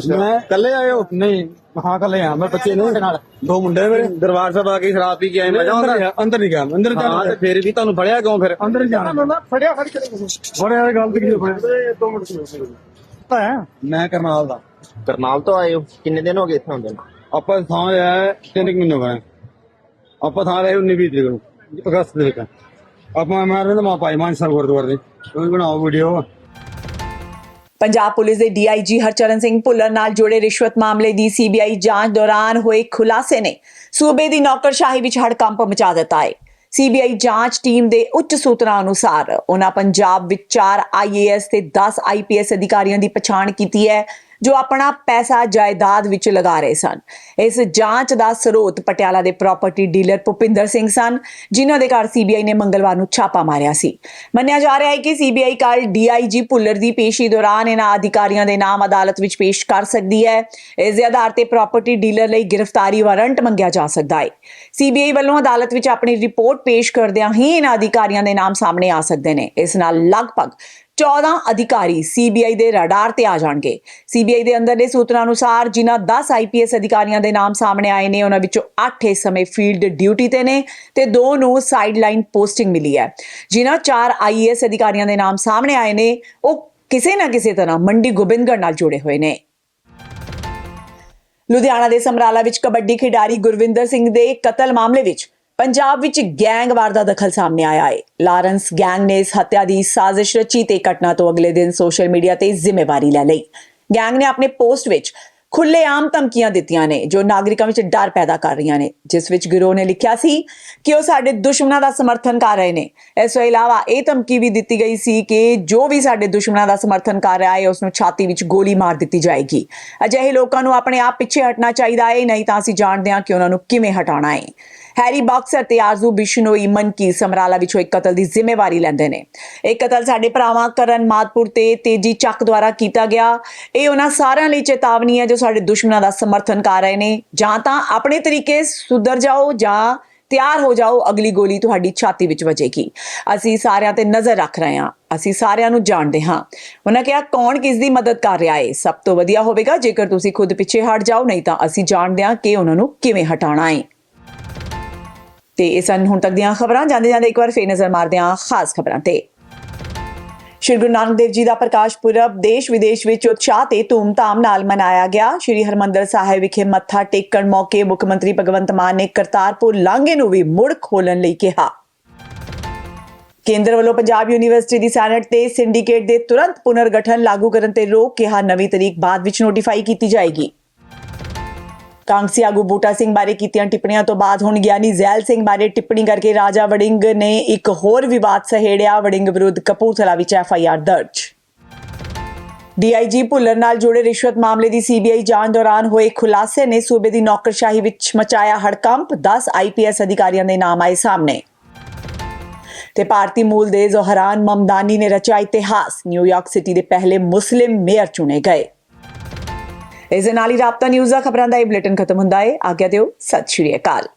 S6: ਮੈਂ
S7: ਕੱਲੇ ਆਏ ਹੋ?
S6: ਨਹੀਂ ਹਾਂ ਕੱਲੇ ਆ ਮੈਂ ਬੱਚੇ ਨੇ। ਨਾਲ ਦੋ ਮੁੰਡੇ ਮੇਰੇ।
S7: ਦਰਬਾਰ ਸਾਹਿਬ ਆ ਕੇ ਸ਼ਰਾਬ ਪੀ ਕੇ ਆਏ ਮਜ਼ਾ ਆਉਂਦਾ
S6: ਅੰਦਰ ਨਹੀਂ ਗਿਆ ਅੰਦਰ
S7: ਜਾਣਾ। ਤੇ ਫਿਰ ਵੀ ਤੁਹਾਨੂੰ ਫੜਿਆ ਕਿਉਂ ਫਿਰ?
S6: ਅੰਦਰ ਜਾਣਾ।
S7: ਫੜਿਆ ਫੜ ਕੇ
S6: ਬੜੇ ਗੱਲ ਤੇ ਕੀ ਫੜਿਆ ਦੋ ਮਿੰਟ ਤਾਂ ਮੈਂ ਕਰਨਾਲ ਦਾ।
S7: ਕਰਨਾਲ ਤੋਂ ਆਏ ਹੋ? ਕਿੰਨੇ ਦਿਨ ਹੋ ਗਏ ਇੱਥੇ ਹੁੰਦੇ
S6: ਆਪਾਂ ਥਾਂ ਆਇਆ ਤਿੰਨ ਮਹੀਨੇ ਹੋ ਗਏ। ਆਪਾਂ ਥਾਂ ਰਹੇ 19 ਤਰੀਕ ਨੂੰ ਅਗਸਤ ਦੇ ਵਿੱਚ ਆਪਾਂ ਮੈਂ ਰਹਿੰਦਾ ਮਾ ਮਾਨ ਸਰ ਗੁਰਦੁਆਰੇ ਕੋਈ ਬਣਾਓ ਵੀਡੀਓ
S1: ਪੰਜਾਬ ਪੁਲਿਸ ਦੇ ਡੀਆਈਜੀ ਹਰਚਰਨ ਸਿੰਘ ਭੁੱਲਰ ਨਾਲ ਜੁੜੇ ਰਿਸ਼ਵਤ ਮਾਮਲੇ ਦੀ ਸੀਬੀਆਈ ਜਾਂਚ ਦੌਰਾਨ ਹੋਏ ਖੁਲਾਸੇ ਨੇ ਸੂਬੇ ਦੀ ਨੌਕਰਸ਼ਾਹੀ ਵਿੱਚ ਹੜਕੰਪ ਮਚਾ ਦਿੱਤਾ ਹੈ। ਸੀਬੀਆਈ ਜਾਂਚ ਟੀਮ ਦੇ ਉੱਚ ਸੂਤਰਾਂ ਅਨੁਸਾਰ ਉਹਨਾਂ ਪੰਜਾਬ ਵਿੱਚ 4 ਆਈਏਐਸ ਤੇ 10 ਆਈਪੀਐਸ ਅਧਿਕਾਰੀਆਂ ਦੀ ਪਛਾਣ ਕੀਤੀ ਹੈ। ਜੋ ਆਪਣਾ ਪੈਸਾ ਜਾਇਦਾਦ ਵਿੱਚ ਲਗਾ ਰਹੇ ਸਨ। ਇਸ ਜਾਂਚ ਦਾ ਸਰੋਤ ਪਟਿਆਲਾ ਦੇ ਪ੍ਰਾਪਰਟੀ ਡੀਲਰ ਭੁਪਿੰਦਰ ਸਿੰਘ ਸਨ, ਜਿਨ੍ਹਾਂ ਦੇ ਘਰ ਸੀਬੀਆਈ ਨੇ ਮੰਗਲਵਾਰ ਨੂੰ ਛਾਪਾ ਮਾਰਿਆ ਸੀ। ਮੰਨਿਆ ਜਾ ਰਿਹਾ ਹੈ ਕਿ ਸੀਬੀਆਈ ਕੱਲ ਡੀਆਈਜੀ ਭੁੱਲਰ ਦੀ ਪੇਸ਼ੀ ਦੌਰਾਨ ਇਹਨਾਂ ਅਧਿਕਾਰੀਆਂ ਦੇ ਨਾਮ ਅਦਾਲਤ ਵਿੱਚ ਪੇਸ਼ ਕਰ ਸਕਦੀ ਹੈ। ਇਸ ਦੇ ਆਧਾਰ ਤੇ ਪ੍ਰਾਪਰਟੀ ਡੀਲਰ ਲਈ ਗ੍ਰਿਫਤਾਰੀ ਵਾਰੰਟ ਮੰਗਿਆ ਜਾ ਸਕਦਾ ਹੈ। ਸੀਬੀਆਈ ਵੱਲੋਂ ਅਦਾਲਤ ਵਿੱਚ ਆਪਣੀ ਰਿਪੋਰਟ ਪੇਸ਼ ਕਰਦਿਆਂ ਹੀ ਇਹਨਾਂ ਅਧਿਕਾਰੀਆਂ ਦੇ ਨਾਮ ਸਾਹਮਣੇ ਆ ਸਕਦੇ ਨੇ। ਇਸ ਨਾਲ ਲਗਭਗ 14 ਅਧਿਕਾਰੀ ਸੀਬੀਆਈ ਦੇ ਰਡਾਰ ਤੇ ਆ ਜਾਣਗੇ। ਸੀਬੀਆਈ ਦੇ ਅੰਦਰਲੇ ਸੂਤਰਾਂ ਅਨੁਸਾਰ ਜਿਨ੍ਹਾਂ 10 ਆਈਪੀਐਸ ਅਧਿਕਾਰੀਆਂ ਦੇ ਨਾਮ ਸਾਹਮਣੇ ਆਏ ਨੇ, ਉਹਨਾਂ ਵਿੱਚੋਂ 8 ਇਸ ਸਮੇਂ ਫੀਲਡ ਡਿਊਟੀ ਤੇ ਨੇ ਤੇ ਦੋ ਨੂੰ ਸਾਈਡਲਾਈਨ ਪੋਸਟਿੰਗ ਮਿਲੀ ਹੈ। ਜਿਨ੍ਹਾਂ 4 ਆਈਏਐਸ ਅਧਿਕਾਰੀਆਂ ਦੇ ਨਾਮ ਸਾਹਮਣੇ ਆਏ ਨੇ, ਉਹ ਕਿਸੇ ਨਾ ਕਿਸੇ ਤਰ੍ਹਾਂ ਮੰਡੀ ਗੋਬਿੰਦਗੜ੍ਹ ਨਾਲ ਜੁੜੇ ਹੋਏ ਨੇ। ਲੁਧਿਆਣਾ ਦੇ ਸਮਰਾਲਾ ਵਿੱਚ ਕਬੱਡੀ ਖਿਡਾਰੀ ਗੁਰਵਿੰਦਰ ਸਿੰਘ ਦੇ ਕਤਲ ਮਾਮਲੇ ਵਿੱਚ ਪੰਜਾਬ ਵਿੱਚ ਗੈਂਗਵਾਰ ਦਾ ਦਖਲ ਸਾਹਮਣੇ ਆਇਆ ਹੈ। ਲਾਰੈਂਸ ਗੈਂਗ ਨੇ ਇਸ ਹੱਤਿਆ ਦੀ ਸਾਜ਼ਿਸ਼ ਰਚੀ ਤੇ ਘਟਨਾ ਤੋਂ ਅਗਲੇ ਦਿਨ ਸੋਸ਼ਲ ਮੀਡੀਆ ਤੇ ਜ਼ਿੰਮੇਵਾਰੀ ਲੈ ਲਈ। ਗੈਂਗ ਨੇ ਆਪਣੇ ਪੋਸਟ ਵਿੱਚ ਖੁੱਲੇਆਮ ਧਮਕੀਆਂ ਦਿੱਤੀਆਂ ਨੇ, ਜੋ ਨਾਗਰਿਕਾਂ ਵਿੱਚ ਡਰ ਪੈਦਾ ਕਰ ਰਹੀਆਂ ਨੇ, ਜਿਸ ਵਿੱਚ ਗਿਰੋਹ ਨੇ ਲਿਖਿਆ ਸੀ ਕਿ ਉਹ ਸਾਡੇ ਦੁਸ਼ਮਣਾਂ ਦਾ ਸਮਰਥਨ ਕਰ ਰਹੇ ਨੇ। ਇਸ ਤੋਂ ਇਲਾਵਾ ਇਹ ਧਮਕੀ ਵੀ ਦਿੱਤੀ ਗਈ ਸੀ ਕਿ ਜੋ ਵੀ ਸਾਡੇ ਦੁਸ਼ਮਣਾਂ ਦਾ ਸਮਰਥਨ ਕਰ ਰਿਹਾ ਹੈ ਉਸ ਨੂੰ ਛਾਤੀ ਵਿੱਚ ਗੋਲੀ ਮਾਰ ਦਿੱਤੀ ਜਾਏਗੀ। ਅਜਿਹੇ ਲੋਕਾਂ ਨੂੰ ਆਪਣੇ ਆਪ ਪਿੱਛੇ ਹਟਣਾ ਚਾਹੀਦਾ ਹੈ, ਨਹੀਂ ਤਾਂ ਅਸੀਂ ਜਾਣਦੇ ਹਾਂ ਕਿ ਉਹਨਾਂ ਨੂੰ ਕਿਵੇਂ ਹਟਾਉਣਾ ਹੈ। ਹੈਰੀ ਬਾਕਸਰ ਤੇ ਆਰਜ਼ੂ ਬਿਸ਼ਨੋਈ ਮਨਕੀ ਸਮਰਾਲਾ ਵਿੱਚੋਂ ਇੱਕ ਕਤਲ ਦੀ ਜ਼ਿੰਮੇਵਾਰੀ ਲੈਂਦੇ ਨੇ। ਇਹ ਕਤਲ ਸਾਡੇ ਭਰਾਵਾਂ ਕਰਨ ਮਾਦਪੁਰ ਤੇ ਤੇਜੀ ਚੱਕ ਦੁਆਰਾ ਕੀਤਾ ਗਿਆ। ਇਹ ਉਹਨਾਂ ਸਾਰਿਆਂ ਲਈ ਚੇਤਾਵਨੀ ਹੈ ਜੋ ਸਾਡੇ ਦੁਸ਼ਮਣਾਂ ਦਾ ਸਮਰਥਨ ਕਰ ਰਹੇ ਨੇ। ਜਾਂ ਤਾਂ ਆਪਣੇ ਤਰੀਕੇ ਸੁਧਰ ਜਾਓ ਜਾਂ ਤਿਆਰ ਹੋ ਜਾਓ, ਅਗਲੀ ਗੋਲੀ ਤੁਹਾਡੀ ਛਾਤੀ ਵਿੱਚ ਵੱਜੇਗੀ। ਅਸੀਂ ਸਾਰਿਆਂ ਤੇ ਨਜ਼ਰ ਰੱਖ ਰਹੇ ਹਾਂ। ਅਸੀਂ ਸਾਰਿਆਂ ਨੂੰ ਜਾਣਦੇ ਹਾਂ। ਉਹਨਾਂ ਕਿਹਾ, ਕੌਣ ਕਿਸ ਦੀ ਮਦਦ ਕਰ ਰਿਹਾ ਹੈ ਸਭ ਤੋਂ ਵਧੀਆ ਹੋਵੇਗਾ ਜੇਕਰ ਤੁਸੀਂ ਖੁਦ ਪਿੱਛੇ ਹਟ ਜਾਓ, ਨਹੀਂ ਤਾਂ ਅਸੀਂ ਜਾਣਦੇ ਹਾਂ ਕਿ ਉਹਨਾਂ ਨੂੰ ਕਿਵੇਂ ਹਟਾਉਣਾ ਹੈ ਤੇ ਇਹ ਸਨ ਹੁਣ ਤੱਕ ਦੀਆਂ ਖਬਰਾਂ ਜਾਂਦੇ ਜਾਂਦੇ ਇੱਕ ਵਾਰ ਫੇਰ ਨਜ਼ਰ ਮਾਰਦੇ ਹਾਂ ਖਾਸ ਖਬਰਾਂ ਤੇ। ਸ਼੍ਰੀ ਗੁਰੂ ਨਾਨਕ ਦੇਵ ਜੀ ਦਾ ਪ੍ਰਕਾਸ਼ ਪੁਰਬ ਦੇਸ਼ ਵਿਦੇਸ਼ ਵਿੱਚ ਉਤਸ਼ਾਹ ਤੇ ਧੂਮਧਾਮ ਨਾਲ ਮਨਾਇਆ ਗਿਆ। ਸ਼੍ਰੀ ਹਰਮੰਦਰ ਸਾਹਿਬ ਵਿਖੇ ਮੱਥਾ ਟੇਕਣ ਮੌਕੇ ਮੁੱਖ ਮੰਤਰੀ ਭਗਵੰਤ ਮਾਨ ਨੇ ਕਰਤਾਰਪੁਰ ਲਾਂਘੇ ਨੂੰ ਵੀ ਮੁੜ ਖੋਲਣ ਲਈ ਕਿਹਾ। ਕੇਂਦਰ ਵੱਲੋਂ ਪੰਜਾਬ ਯੂਨੀਵਰਸਿਟੀ ਦੀ ਸੈਨੇਟ ਤੇ ਸਿੰਡੀਕੇਟ ਦੇ ਤੁਰੰਤ ਪੁਨਰਗਠਨ ਲਾਗੂ ਕਰਨ ਤੇ ਰੋਕ ਕਿਹਾ। ਨਵੀਂ ਤਰੀਕ ਬਾਅਦ ਵਿੱਚ ਨੋਟੀਫਾਈ ਕੀਤੀ ਜਾਏਗੀ। ਕਾਂਗਸੀ ਆਗੂ ਬੂਟਾ ਸਿੰਘ ਬਾਰੇ ਕੀਤੀਆਂ ਟਿੱਪਣੀਆਂ ਤੋਂ ਬਾਅਦ ਹੁਣ ਗਿਆਨੀ ਜ਼ੈਲ ਸਿੰਘ ਬਾਰੇ ਟਿੱਪਣੀ ਕਰਕੇ ਰਾਜਾ ਵੜਿੰਗ ਨੇ ਇੱਕ ਹੋਰ ਵਿਵਾਦ ਸਹੇੜਿਆ। ਵੜਿੰਗ ਵਿਰੁੱਧ ਕਪੂਰਥਲਾ ਵਿੱਚ ਐਫ ਆਈ ਆਰ ਦਰਜ। ਡੀਆਈਜੀ ਭੁੱਲਰ ਨਾਲ ਜੁੜੇ ਰਿਸ਼ਵਤ ਮਾਮਲੇ ਦੀ ਸੀਬੀਆਈ ਜਾਂਚ ਦੌਰਾਨ ਹੋਏ ਖੁਲਾਸੇ ਨੇ ਸੂਬੇ ਦੀ ਨੌਕਰਸ਼ਾਹੀ ਵਿੱਚ ਮਚਾਇਆ ਹੜਕੰਪ। 10 ਆਈਪੀਐਸ ਅਧਿਕਾਰੀਆਂ ਦੇ ਨਾਮ ਆਏ ਸਾਹਮਣੇ। ਤੇ ਭਾਰਤੀ ਮੂਲ ਦੇ ਜ਼ੋਹਰਾਨ ਮਮਦਾਨੀ ਨੇ ਰਚਿਆ ਇਤਿਹਾਸ। ਨਿਊਯਾਰਕ ਸਿਟੀ ਦੇ ਪਹਿਲੇ ਮੁਸਲਿਮ ਮੇਅਰ ਚੁਣੇ ਗਏ। ਇਸ ਦੇ ਨਾਲ ਹੀ ਰਾਬਤਾ ਨਿਊਜ਼ ਦਾ ਖਬਰਾਂ ਦਾ ਇਹ ਬੁਲੇਟਿਨ ਖਤਮ ਹੁੰਦਾ ਹੈ। ਆਗਿਆ ਦਿਓ। ਸਤਿ ਸ਼੍ਰੀ ਅਕਾਲ।